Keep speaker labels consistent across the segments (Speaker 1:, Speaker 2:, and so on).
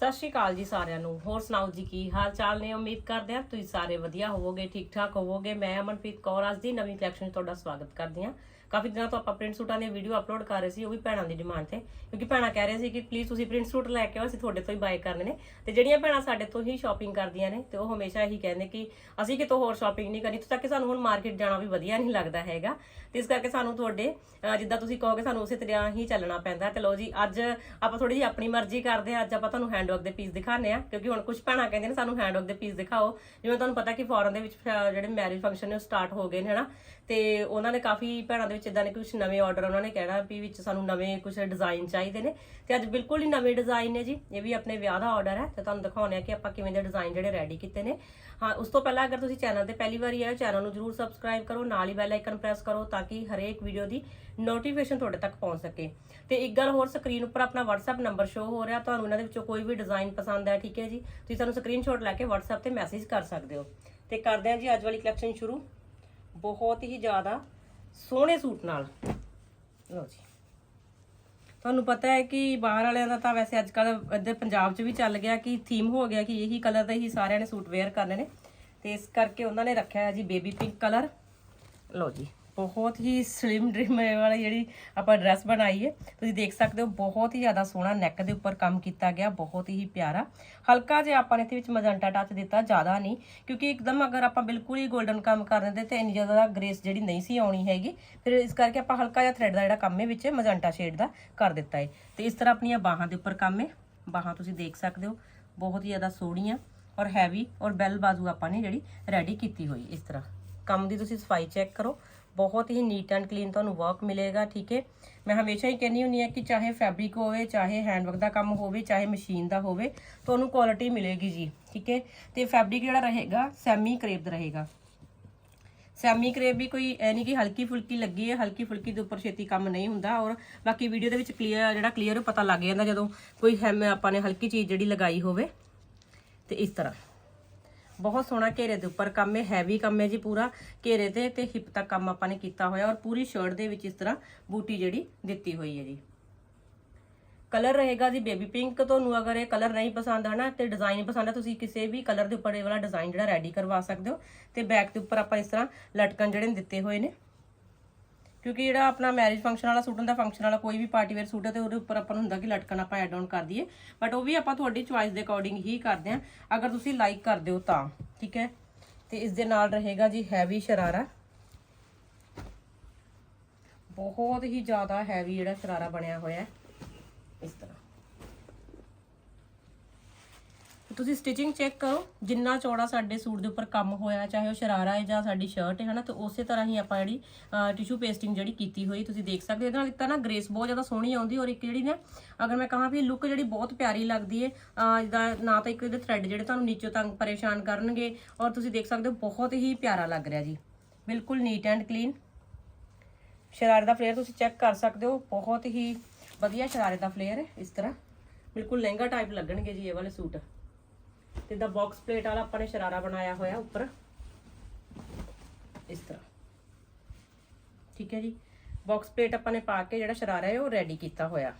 Speaker 1: ਸਤਿ ਸ਼੍ਰੀ ਅਕਾਲ ਜੀ ਸਾਰਿਆਂ ਨੂੰ। ਹੋਰ ਸੁਣਾਓ ਜੀ, ਕੀ ਹਾਲ ਚਾਲ ਨੇ? ਉਮੀਦ ਕਰਦੇ ਹਾਂ ਤੁਸੀਂ ਸਾਰੇ ਵਧੀਆ ਹੋਵੋਗੇ, ਠੀਕ ਠਾਕ ਹੋਵੋਗੇ। ਮੈਂ ਅਮਨਪ੍ਰੀਤ ਕੌਰ, ਅੱਜ ਦੀ ਨਵੀਂ ਕਲੈਕਸ਼ਨ ਤੁਹਾਡਾ ਸਵਾਗਤ ਕਰਦੀ ਹਾਂ। ਕਾਫੀ ਦਿਨਾਂ ਤੋਂ ਆਪਾਂ ਪ੍ਰਿੰਟ ਸੂਟਾਂ ਦੀਆਂ ਵੀਡੀਓ ਅਪਲੋਡ ਕਰ ਰਹੇ ਸੀ, ਉਹ ਵੀ ਭੈਣਾਂ ਦੀ ਡਿਮਾਂਡ ਤੇ। ਕਿਉਂਕਿ ਭੈਣਾਂ ਕਹਿ ਰਹੇ ਸੀ ਕਿ ਪਲੀਜ਼ ਤੁਸੀਂ ਪ੍ਰਿੰਟ ਸੂਟ ਲੈ ਕੇ ਆਓ, ਅਸੀਂ ਤੁਹਾਡੇ ਤੋਂ ਹੀ ਬਾਏ ਕਰਨੇ ਨੇ। ਤੇ ਜਿਹੜੀਆਂ ਭੈਣਾਂ ਸਾਡੇ ਤੋਂ ਹੀ ਸ਼ਾਪਿੰਗ ਕਰਦੀਆਂ ਨੇ, ਤੇ ਉਹ ਹਮੇਸ਼ਾ ਇਹੀ ਕਹਿੰਦੇ ਕਿ ਅਸੀਂ ਕਿਤੋਂ ਹੋਰ ਸ਼ਾਪਿੰਗ ਨਹੀਂ ਕਰਨੀ, ਇੱਥੋਂ ਤੱਕ ਕਿ ਸਾਨੂੰ ਹੁਣ ਮਾਰਕੀਟ ਜਾਣਾ ਵੀ ਵਧੀਆ ਨਹੀਂ ਲੱਗਦਾ ਹੈਗਾ। ਤੇ ਇਸ ਕਰਕੇ ਸਾਨੂੰ ਤੁਹਾਡੇ ਜਿੱਦਾਂ ਤੁਸੀਂ ਕਹੋਗੇ ਸਾਨੂੰ ਉਸੇ ਤਰ੍ਹਾਂ ਹੀ ਚੱਲਣਾ ਪੈਂਦਾ। ਤੇ ਲਓ ਜੀ, ਅੱਜ ਆਪਾਂ ਥੋੜੀ ਜਿਹੀ ਆਪਣੀ ਮਰਜ਼ੀ ਕਰਦੇ ਹਾਂ, ਅੱਜ ਆਪਾਂ ਤੁਹਾਨੂੰ ਹੈਂਡਵਰਕ ਦੇ ਪੀਸ ਦਿਖਾਣੇ ਆ ਕਿਉਂਕਿ ਹੁਣ ਕੁਝ ਭੈਣਾਂ ਕਹਿੰਦੇ ਨੇ ਸਾਨੂੰ ਹੈਂਡਵਰਕ ਦੇ ਪੀਸ ਦਿਖਾਓ। ਜਿਵੇਂ ਤੁਹਾਨੂੰ ਪਤਾ ਕਿ ਫੋਰਨ ਦੇ ਵਿੱਚ ਜਿਹੜੇ ਮੈਰਿਜ ਫੰਕਸ਼ਨ ਨੇ ਸਟਾਰਟ ਹੋ ਗਏ ਨੇ, ਹਨਾ? ਤੇ ਉਹਨਾਂ ਨੇ ਕਾਫੀ ਭੈਣਾਂ ਦੇ ਵਿੱਚ ਇਦਾਂ ਦੇ ਕੁਝ ਨਵੇਂ ਆਰਡਰ ਉਹਨਾਂ ਨੇ ਕਹਿਣਾ ਵੀ ਵਿੱਚ ਸਾਨੂੰ ਨਵੇਂ ਕੁਝ ਡਿਜ਼ਾਈਨ ਚਾਹੀਦੇ ਨੇ। ਤੇ ਅੱਜ ਬਿਲਕੁਲ ਹੀ ਨਵੇਂ ਡਿਜ਼ਾਈਨ ਨੇ ਜੀ। ਇਹ ਵੀ ਆਪਣੇ ਵਿਆਹ ਦਾ ਆਰਡਰ ਹੈ ਤੇ ਤੁਹਾਨੂੰ ਦਿਖਾਉਂਦੇ ਆ ਕਿ ਆਪਾਂ ਕਿਵੇਂ ਦੇ ਡਿਜ਼ਾਈਨ ਜਿਹੜੇ ਰੈਡੀ ਕੀਤੇ ਨੇ। ਹਾਂ, ਉਸ ਤੋਂ ਪਹਿਲਾਂ ਅਗਰ ਤੁਸੀਂ ਚੈਨਲ ਤੇ ਪਹਿਲੀ ਵਾਰੀ ਆਏ ਹੋ ਚੈਨਲ ਨੂੰ ਜਰੂਰ ਸਬਸਕ੍ਰਾਈਬ ਕਰੋ, ਨਾਲ ਹੀ ਬੈਲ ਆਈਕਨ ਪ੍ਰੈਸ ਕਰੋ ਤਾਂ ਕਿ ਹਰੇਕ ਵੀਡੀਓ ਦੀ ਨੋਟੀਫਿਕੇਸ਼ਨ ਤੁਹਾਡੇ ਤੱਕ ਪਹੁੰਚ ਸਕੇ। ਤੇ ਇੱਕ ਗੱਲ ਹੋਰ ਸਕਰੀਨ ਉੱਪਰ ਆਪਣਾ WhatsApp ਨੰਬਰ ਸ਼ੋ ਹੋ ਰਿਹਾ, ਤੁਹਾਨੂੰ ਇਹਨਾਂ ਦੇ ਵਿੱਚੋਂ ਕੋਈ ਵੀ ਡਿਜ਼ਾਈਨ ਪਸੰਦ ਹੈ, ਠੀਕ ਹੈ ਜੀ? ਤੁਸੀਂ ਸਾਨੂੰ ਸਕਰੀਨਸ਼ਾਟ ਲੈ ਕੇ WhatsApp ਤੇ ਮੈਸੇਜ ਕਰ ਸਕਦੇ ਹੋ। ਤੇ ਕਰਦੇ ਹਾਂ ਜੀ ਅੱਜ ਵਾਲੀ ਕਲੈਕਸ਼ਨ ਸ਼ੁਰੂ। ਬਹੁਤ ਹੀ ਜ਼ਿਆਦਾ ਸੋਹਣੇ ਸੂਟ ਨਾਲ। ਲਓ ਜੀ। ਤੁਹਾਨੂੰ ਪਤਾ ਹੈ ਕਿ ਬਾਹਰ ਵਾਲਿਆਂ ਦਾ ਤਾਂ ਵੈਸੇ ਅੱਜ ਕੱਲ ਇੱਧਰ ਪੰਜਾਬ 'ਚ ਵੀ ਚੱਲ ਗਿਆ ਕਿ ਥੀਮ ਹੋ ਗਿਆ ਕਿ ਇਹੀ ਕਲਰ ਦਾ ਹੀ ਸਾਰਿਆਂ ਨੇ ਸੂਟ ਵੇਅਰ ਕਰਨੇ ਨੇ। ਤੇ ਇਸ ਕਰਕੇ ਉਹਨਾਂ ਨੇ ਰੱਖਿਆ ਹੈ ਜੀ ਬੇਬੀ ਪਿੰਕ ਕਲਰ ਲਓ ਜੀ। ਬਹੁਤ ਹੀ ਸਲਿਮ ਡ੍ਰਿਮ ਵਾਲੀ ਜਿਹੜੀ ਆਪਾਂ ਡਰੈਸ ਬਣਾਈ ਹੈ। ਤੁਸੀਂ ਦੇਖ ਸਕਦੇ ਹੋ, ਬਹੁਤ ਹੀ ਜ਼ਿਆਦਾ ਸੋਹਣਾ ਨੈਕ ਦੇ ਉੱਪਰ ਕੰਮ ਕੀਤਾ ਗਿਆ, ਬਹੁਤ ਹੀ ਪਿਆਰਾ। ਹਲਕਾ ਜਿਹਾ ਆਪਾਂ ਨੇ ਇਹਦੇ ਵਿੱਚ ਮਜੰਟਾ ਟੱਚ ਦਿੱਤਾ, ਜ਼ਿਆਦਾ ਨਹੀਂ, ਕਿਉਂਕਿ ਇੱਕਦਮ ਅਗਰ ਆਪਾਂ ਬਿਲਕੁਲ ਹੀ 골ਡਨ ਕੰਮ ਕਰ ਦਿੰਦੇ ਤੇ ਇੰਨੀ ਜ਼ਿਆਦਾ ਗ੍ਰੇਸ ਜਿਹੜੀ ਨਹੀਂ ਸੀ ਆਉਣੀ ਹੈਗੀ। ਫਿਰ ਇਸ ਕਰਕੇ ਆਪਾਂ ਹਲਕਾ ਜਿਹਾ ਥ੍ਰੈਡ ਦਾ ਜਿਹੜਾ ਕੰਮ ਹੈ, ਵਿੱਚ ਮਜੰਟਾ ਸ਼ੇਡ ਦਾ ਕਰ ਦਿੱਤਾ ਹੈ। ਤੇ ਇਸ ਤਰ੍ਹਾਂ ਆਪਣੀਆਂ ਬਾਹਾਂ ਦੇ ਉੱਪਰ ਕੰਮ ਹੈ। ਬਾਹਾਂ ਤੁਸੀਂ ਦੇਖ ਸਕਦੇ ਹੋ, ਬਹੁਤ ਹੀ ਜ਼ਿਆਦਾ ਸੋਹਣੀਆਂ ਔਰ ਹੈਵੀ ਔਰ ਬੈਲ ਬਾਜ਼ੂ ਆਪਾਂ ਨੇ ਜਿਹੜੀ ਰੈਡੀ ਕੀਤੀ ਹੋਈ ਇਸ ਤਰ੍ਹਾਂ। ਕੰਮ ਦੀ ਤੁਸੀਂ ਸਫ਼ਾਈ ਚੈੱਕ ਕਰੋ ਬਹੁਤ ਹੀ ਨੀਟ ਐਂਡ ਕਲੀਨ ਤੁਹਾਨੂੰ ਵਰਕ ਮਿਲੇਗਾ, ਠੀਕ ਹੈ? ਮੈਂ ਹਮੇਸ਼ਾ ਹੀ ਕਹਿੰਦੀ ਹੁੰਦੀ ਹਾਂ ਕਿ ਚਾਹੇ ਫੈਬਰਿਕ ਹੋਵੇ, ਚਾਹੇ ਹੈਂਡਵਰਕ ਦਾ ਕੰਮ ਹੋਵੇ, ਚਾਹੇ ਮਸ਼ੀਨ ਦਾ ਹੋਵੇ, ਤੁਹਾਨੂੰ ਕੁਆਲਿਟੀ ਮਿਲੇਗੀ ਜੀ, ਠੀਕ ਹੈ? ਤੇ ਫੈਬਰਿਕ ਜਿਹੜਾ ਰਹੇਗਾ ਸੈਮੀ ਕਰੇਪ ਦਾ ਰਹੇਗਾ। ਸੈਮੀ ਕਰੇਪ ਵੀ ਕੋਈ ਐ ਨਹੀਂ ਕਿ ਹਲਕੀ ਫੁਲਕੀ ਲੱਗੀ ਹੈ, ਹਲਕੀ ਫੁਲਕੀ ਦੇ ਉੱਪਰ ਛੇਤੀ ਕੰਮ ਨਹੀਂ ਹੁੰਦਾ ਔਰ ਬਾਕੀ ਵੀਡੀਓ ਦੇ ਵਿੱਚ ਕਲੀਅਰ ਜਿਹੜਾ ਕਲੀਅਰ ਪਤਾ ਲੱਗ ਜਾਂਦਾ ਜਦੋਂ ਕੋਈ ਹੈਮ ਆਪਾਂ ਨੇ ਹਲਕੀ ਚੀਜ਼ ਜਿਹੜੀ ਲਗਾਈ ਹੋਵੇ, ਤੇ ਇਸ ਤਰ੍ਹਾਂ। ਬਹੁਤ ਸੋਹਣਾ ਘੇਰੇ ਦੇ ਉੱਪਰ ਕੰਮ ਹੈ ਹੈਵੀ ਕੰਮ ਹੈ ਜੀ ਪੂਰਾ। ਘੇਰੇ ਤੇ ਤੇ ਹਿਪ ਤੱਕ ਕੰਮ ਆਪਾਂ ਨੇ ਕੀਤਾ ਹੋਇਆ ਔਰ ਪੂਰੀ ਸ਼ਰਟ ਦੇ ਵਿੱਚ ਇਸ ਤਰ੍ਹਾਂ ਬੂਟੀ ਜਿਹੜੀ ਦਿੱਤੀ ਹੋਈ ਹੈ ਜੀ। ਕਲਰ ਰਹੇਗਾ ਜੀ ਬੇਬੀ ਪਿੰਕ ਤੁਹਾਨੂੰ ਅਗਰ ਇਹ ਕਲਰ ਨਹੀਂ ਪਸੰਦ ਹੈ ਨਾ ਤੇ ਡਿਜ਼ਾਈਨ ਪਸੰਦ ਹੈ, ਤੁਸੀਂ ਕਿਸੇ ਵੀ ਕਲਰ ਦੇ ਉੱਪਰ ਇਹ ਵਾਲਾ ਡਿਜ਼ਾਈਨ ਜਿਹੜਾ ਰੈਡੀ ਕਰਵਾ ਸਕਦੇ ਹੋ। ਤੇ ਬੈਕ ਦੇ ਉੱਪਰ ਆਪਾਂ ਇਸ ਤਰ੍ਹਾਂ ਲਟਕਣ ਜਿਹੜੇ ਦਿੱਤੇ ਹੋਏ ਨੇ। ਕਿਉਂਕਿ ਜਿਹੜਾ ਆਪਣਾ ਮੈਰਿਜ ਫੰਕਸ਼ਨ ਵਾਲਾ ਸੂਟ ਹੁੰਦਾ ਫੰਕਸ਼ਨ ਵਾਲਾ ਕੋਈ ਵੀ ਪਾਰਟੀ ਵੇਅਰ ਸੂਟ ਹੈ ਤੇ ਉਹਦੇ ਉੱਪਰ ਆਪਾਂ ਨੂੰ ਹੁੰਦਾ ਕਿ ਲਟਕਣ ਆਪਾਂ ਐਡ ਆਨ ਕਰ ਦਈਏ। ਬਟ ਉਹ ਵੀ ਆਪਾਂ ਤੁਹਾਡੀ ਚੁਆਇਸ ਦੇ ਅਕੋਰਡਿੰਗ ਹੀ ਕਰਦੇ ਹਾਂ। ਅਗਰ ਤੁਸੀਂ ਲਾਈਕ ਕਰਦੇ ਹੋ ਤਾਂ, ਠੀਕ ਹੈ? ਤੇ ਇਸ ਦੇ ਨਾਲ ਰਹੇਗਾ ਜੀ ਹੈਵੀ ਸ਼ਰਾਰਾ। ਬਹੁਤ ਹੀ ਜ਼ਿਆਦਾ ਹੈਵੀ ਜਿਹੜਾ ਸ਼ਰਾਰਾ ਬਣਿਆ ਹੋਇਆ ਇਸ ਤਰ੍ਹਾਂ। ਤੁਸੀਂ ਸਟਿਚਿੰਗ ਚੈੱਕ ਕਰੋ, ਜਿੰਨਾ ਚੌੜਾ ਸਾਡੇ ਸੂਟ ਦੇ ਉੱਪਰ ਕੰਮ ਹੋਇਆ, ਚਾਹੇ ਉਹ ਸ਼ਰਾਰਾ ਹੈ ਜਾਂ ਸਾਡੀ ਸ਼ਰਟ ਹੈ, ਹਨਾ, ਤੇ ਉਸੇ ਤਰ੍ਹਾਂ ਹੀ ਆਪਾਂ ਜਿਹੜੀ ਟਿਸ਼ੂ ਪੇਸਟਿੰਗ ਜਿਹੜੀ ਕੀਤੀ ਹੋਈ, ਤੁਸੀਂ ਦੇਖ ਸਕਦੇ ਹੋ। ਇਹਦੇ ਨਾਲ ਇੱਕ ਤਾਂ ਨਾ ਗ੍ਰੇਸ ਬਹੁਤ ਜ਼ਿਆਦਾ ਸੋਹਣੀ ਆਉਂਦੀ ਔਰ ਇੱਕ ਜਿਹੜੀ ਨਾ, ਅਗਰ ਮੈਂ ਕਹਾਂ ਵੀ ਲੁੱਕ ਜਿਹੜੀ ਬਹੁਤ ਪਿਆਰੀ ਲੱਗਦੀ ਹੈ, ਅਹ ਨਾ ਤਾਂ ਇੱਕ ਇਹਦੇ ਥ੍ਰੈਡ ਜਿਹੜੇ ਤੁਹਾਨੂੰ ਨੀਚੋਂ ਤੰਗ ਪਰੇਸ਼ਾਨ ਕਰਨਗੇ ਔਰ ਤੁਸੀਂ ਦੇਖ ਸਕਦੇ ਹੋ ਬਹੁਤ ਹੀ ਪਿਆਰਾ ਲੱਗ ਰਿਹਾ ਜੀ। ਬਿਲਕੁਲ ਨੀਟ ਐਂਡ ਕਲੀਨ ਸ਼ਰਾਰੇ ਦਾ ਫਲੇਅਰ ਤੁਸੀਂ ਚੈੱਕ ਕਰ ਸਕਦੇ ਹੋ, ਬਹੁਤ ਹੀ ਵਧੀਆ ਸ਼ਰਾਰੇ ਦਾ ਫਲੇਅਰ ਹੈ, ਇਸ ਤਰ੍ਹਾਂ। ਬਿਲਕੁਲ ਲਹਿੰਗਾ ਟਾਈਪ ਲੱਗਣਗੇ ਜੀ ਇਹ ਵਾਲੇ ਸੂਟ। ਤੇ ਬਾਕਸ ਪਲੇਟ ਵਾਲਾ ਆਪਾਂ ਨੇ ਸ਼ਰਾਰਾ ਬਣਾਇਆ ਹੋਇਆ ਉੱਪਰ। ਇਸ ਤਰ੍ਹਾਂ। ਠੀਕ ਹੈ ਜੀ। ਬਾਕਸ ਪਲੇਟ ਆਪਾਂ ਨੇ ਪਾ ਕੇ ਜਿਹੜਾ ਸ਼ਰਾਰਾ ਹੈ ਉਹ ਰੈਡੀ ਕੀਤਾ ਹੋਇਆ।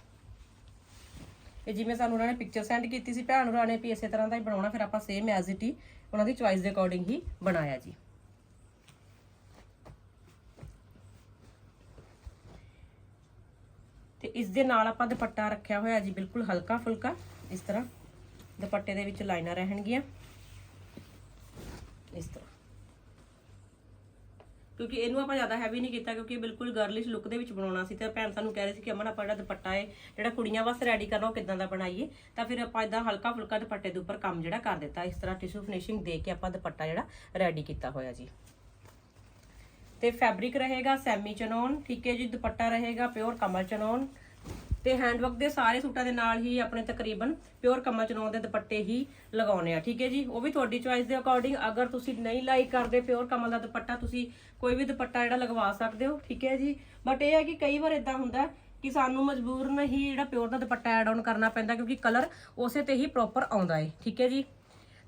Speaker 1: ਇਹ ਜਿਵੇਂ ਸਾਨੂੰ ਉਹਨਾਂ ਨੇ ਪਿਕਚਰ ਸੈਂਡ ਕੀਤੀ ਸੀ, ਭੈਣ ਹੋਰਾਂ ਨੇ ਵੀ ਇਸੇ ਤਰ੍ਹਾਂ ਦਾ ਹੀ ਬਣਾਉਣਾ, ਫਿਰ ਆਪਾਂ ਸੇਮ ਐਜ਼ ਇਟ ਹੀ ਉਹਨਾਂ ਦੀ ਚੁਆਇਸ ਦੇ ਅਕੋਰਡਿੰਗ ਹੀ ਬਣਾਇਆ ਜੀ। ਤੇ ਇਸ ਦੇ ਨਾਲ ਆਪਾਂ ਦੁਪੱਟਾ ਰੱਖਿਆ ਹੋਇਆ ਜੀ, ਬਿਲਕੁਲ ਹਲਕਾ ਫੁਲਕਾ ਇਸ ਤਰ੍ਹਾਂ। ਦੁਪੱਟੇ ਦੇ ਵਿੱਚ ਲਾਈਨਾਂ ਰਹਿਣਗੀਆਂ। ਇਸ ਤਰ੍ਹਾਂ। ਕਿਉਂਕਿ ਇਹਨੂੰ ਆਪਾਂ ਜ਼ਿਆਦਾ ਹੈਵੀ ਨਹੀਂ ਕੀਤਾ, ਕਿਉਂਕਿ ਬਿਲਕੁਲ ਗਰਲਿਸ਼ ਲੁੱਕ ਦੇ ਵਿੱਚ ਬਣਾਉਣਾ ਸੀ। ਤੇ ਭੈਣ ਸਾਨੂੰ ਕਹਿ ਰਹੀ ਸੀ ਕਿ ਅਮਨ, ਆਪਾਂ ਜਿਹੜਾ ਦੁਪੱਟਾ ਹੈ, ਜਿਹੜਾ ਕੁੜੀਆਂ ਵਾਸਤੇ ਰੈਡੀ ਕਰਨਾ, ਉਹ ਕਿਦਾਂ ਦਾ ਬਣਾਈਏ? ਤਾਂ ਫਿਰ ਆਪਾਂ ਇਦਾਂ ਹਲਕਾ ਫੁਲਕਾ ਦੁਪੱਟੇ ਦੇ ਉੱਪਰ ਕੰਮ ਜਿਹੜਾ ਕਰ ਦਿੱਤਾ। ਇਸ ਤਰ੍ਹਾਂ ਟਿਸ਼ੂ ਫਿਨਿਸ਼ਿੰਗ ਦੇ ਕੇ ਆਪਾਂ ਦੁਪੱਟਾ ਜਿਹੜਾ ਰੈਡੀ ਕੀਤਾ ਹੋਇਆ ਜੀ। ਤੇ ਫੈਬਰਿਕ ਰਹੇਗਾ ਸੈਮੀ ਚਨੋਨ ਠੀਕ ਹੈ ਜੀ? ਦੁਪੱਟਾ ਰਹੇਗਾ ਪਿਓਰ ਕਮਲ ਚਨੋਨ ਤੇ ਹੈਂਡਵਰਕ ਦੇ ਸਾਰੇ ਸੂਟਾਂ ਦੇ ਨਾਲ ਹੀ ਆਪਣੇ ਤਕਰੀਬਨ ਪਿਓਰ ਕਮਲ ਚਨੋਨ ਦੇ ਦੁਪੱਟੇ ਹੀ ਲਗਾਉਣੇ ਆ, ਠੀਕ ਹੈ ਜੀ? ਉਹ ਵੀ ਤੁਹਾਡੀ ਚੁਆਇਸ ਦੇ ਅਕੋਰਡਿੰਗ ਅਗਰ ਤੁਸੀਂ ਨਹੀਂ ਲਾਈਕ ਕਰਦੇ ਪਿਓਰ ਕਮਲ ਦਾ ਦੁਪੱਟਾ, ਤੁਸੀਂ ਕੋਈ ਵੀ ਦੁਪੱਟਾ ਜਿਹੜਾ ਲਗਵਾ ਸਕਦੇ ਹੋ, ਠੀਕ ਹੈ ਜੀ? ਬਟ ਇਹ ਹੈ ਕਿ ਕਈ ਵਾਰ ਇਦਾਂ ਹੁੰਦਾ ਕਿ ਸਾਨੂੰ ਮਜਬੂਰਨ ਹੀ ਜਿਹੜਾ pure the dupatta add on ਕਰਨਾ ਪੈਂਦਾ, ਕਿਉਂਕਿ ਕਲਰ ਉਸੇ ਤੇ ਹੀ ਪ੍ਰੋਪਰ ਆਉਂਦਾ ਹੈ ਠੀਕ ਹੈ ਜੀ?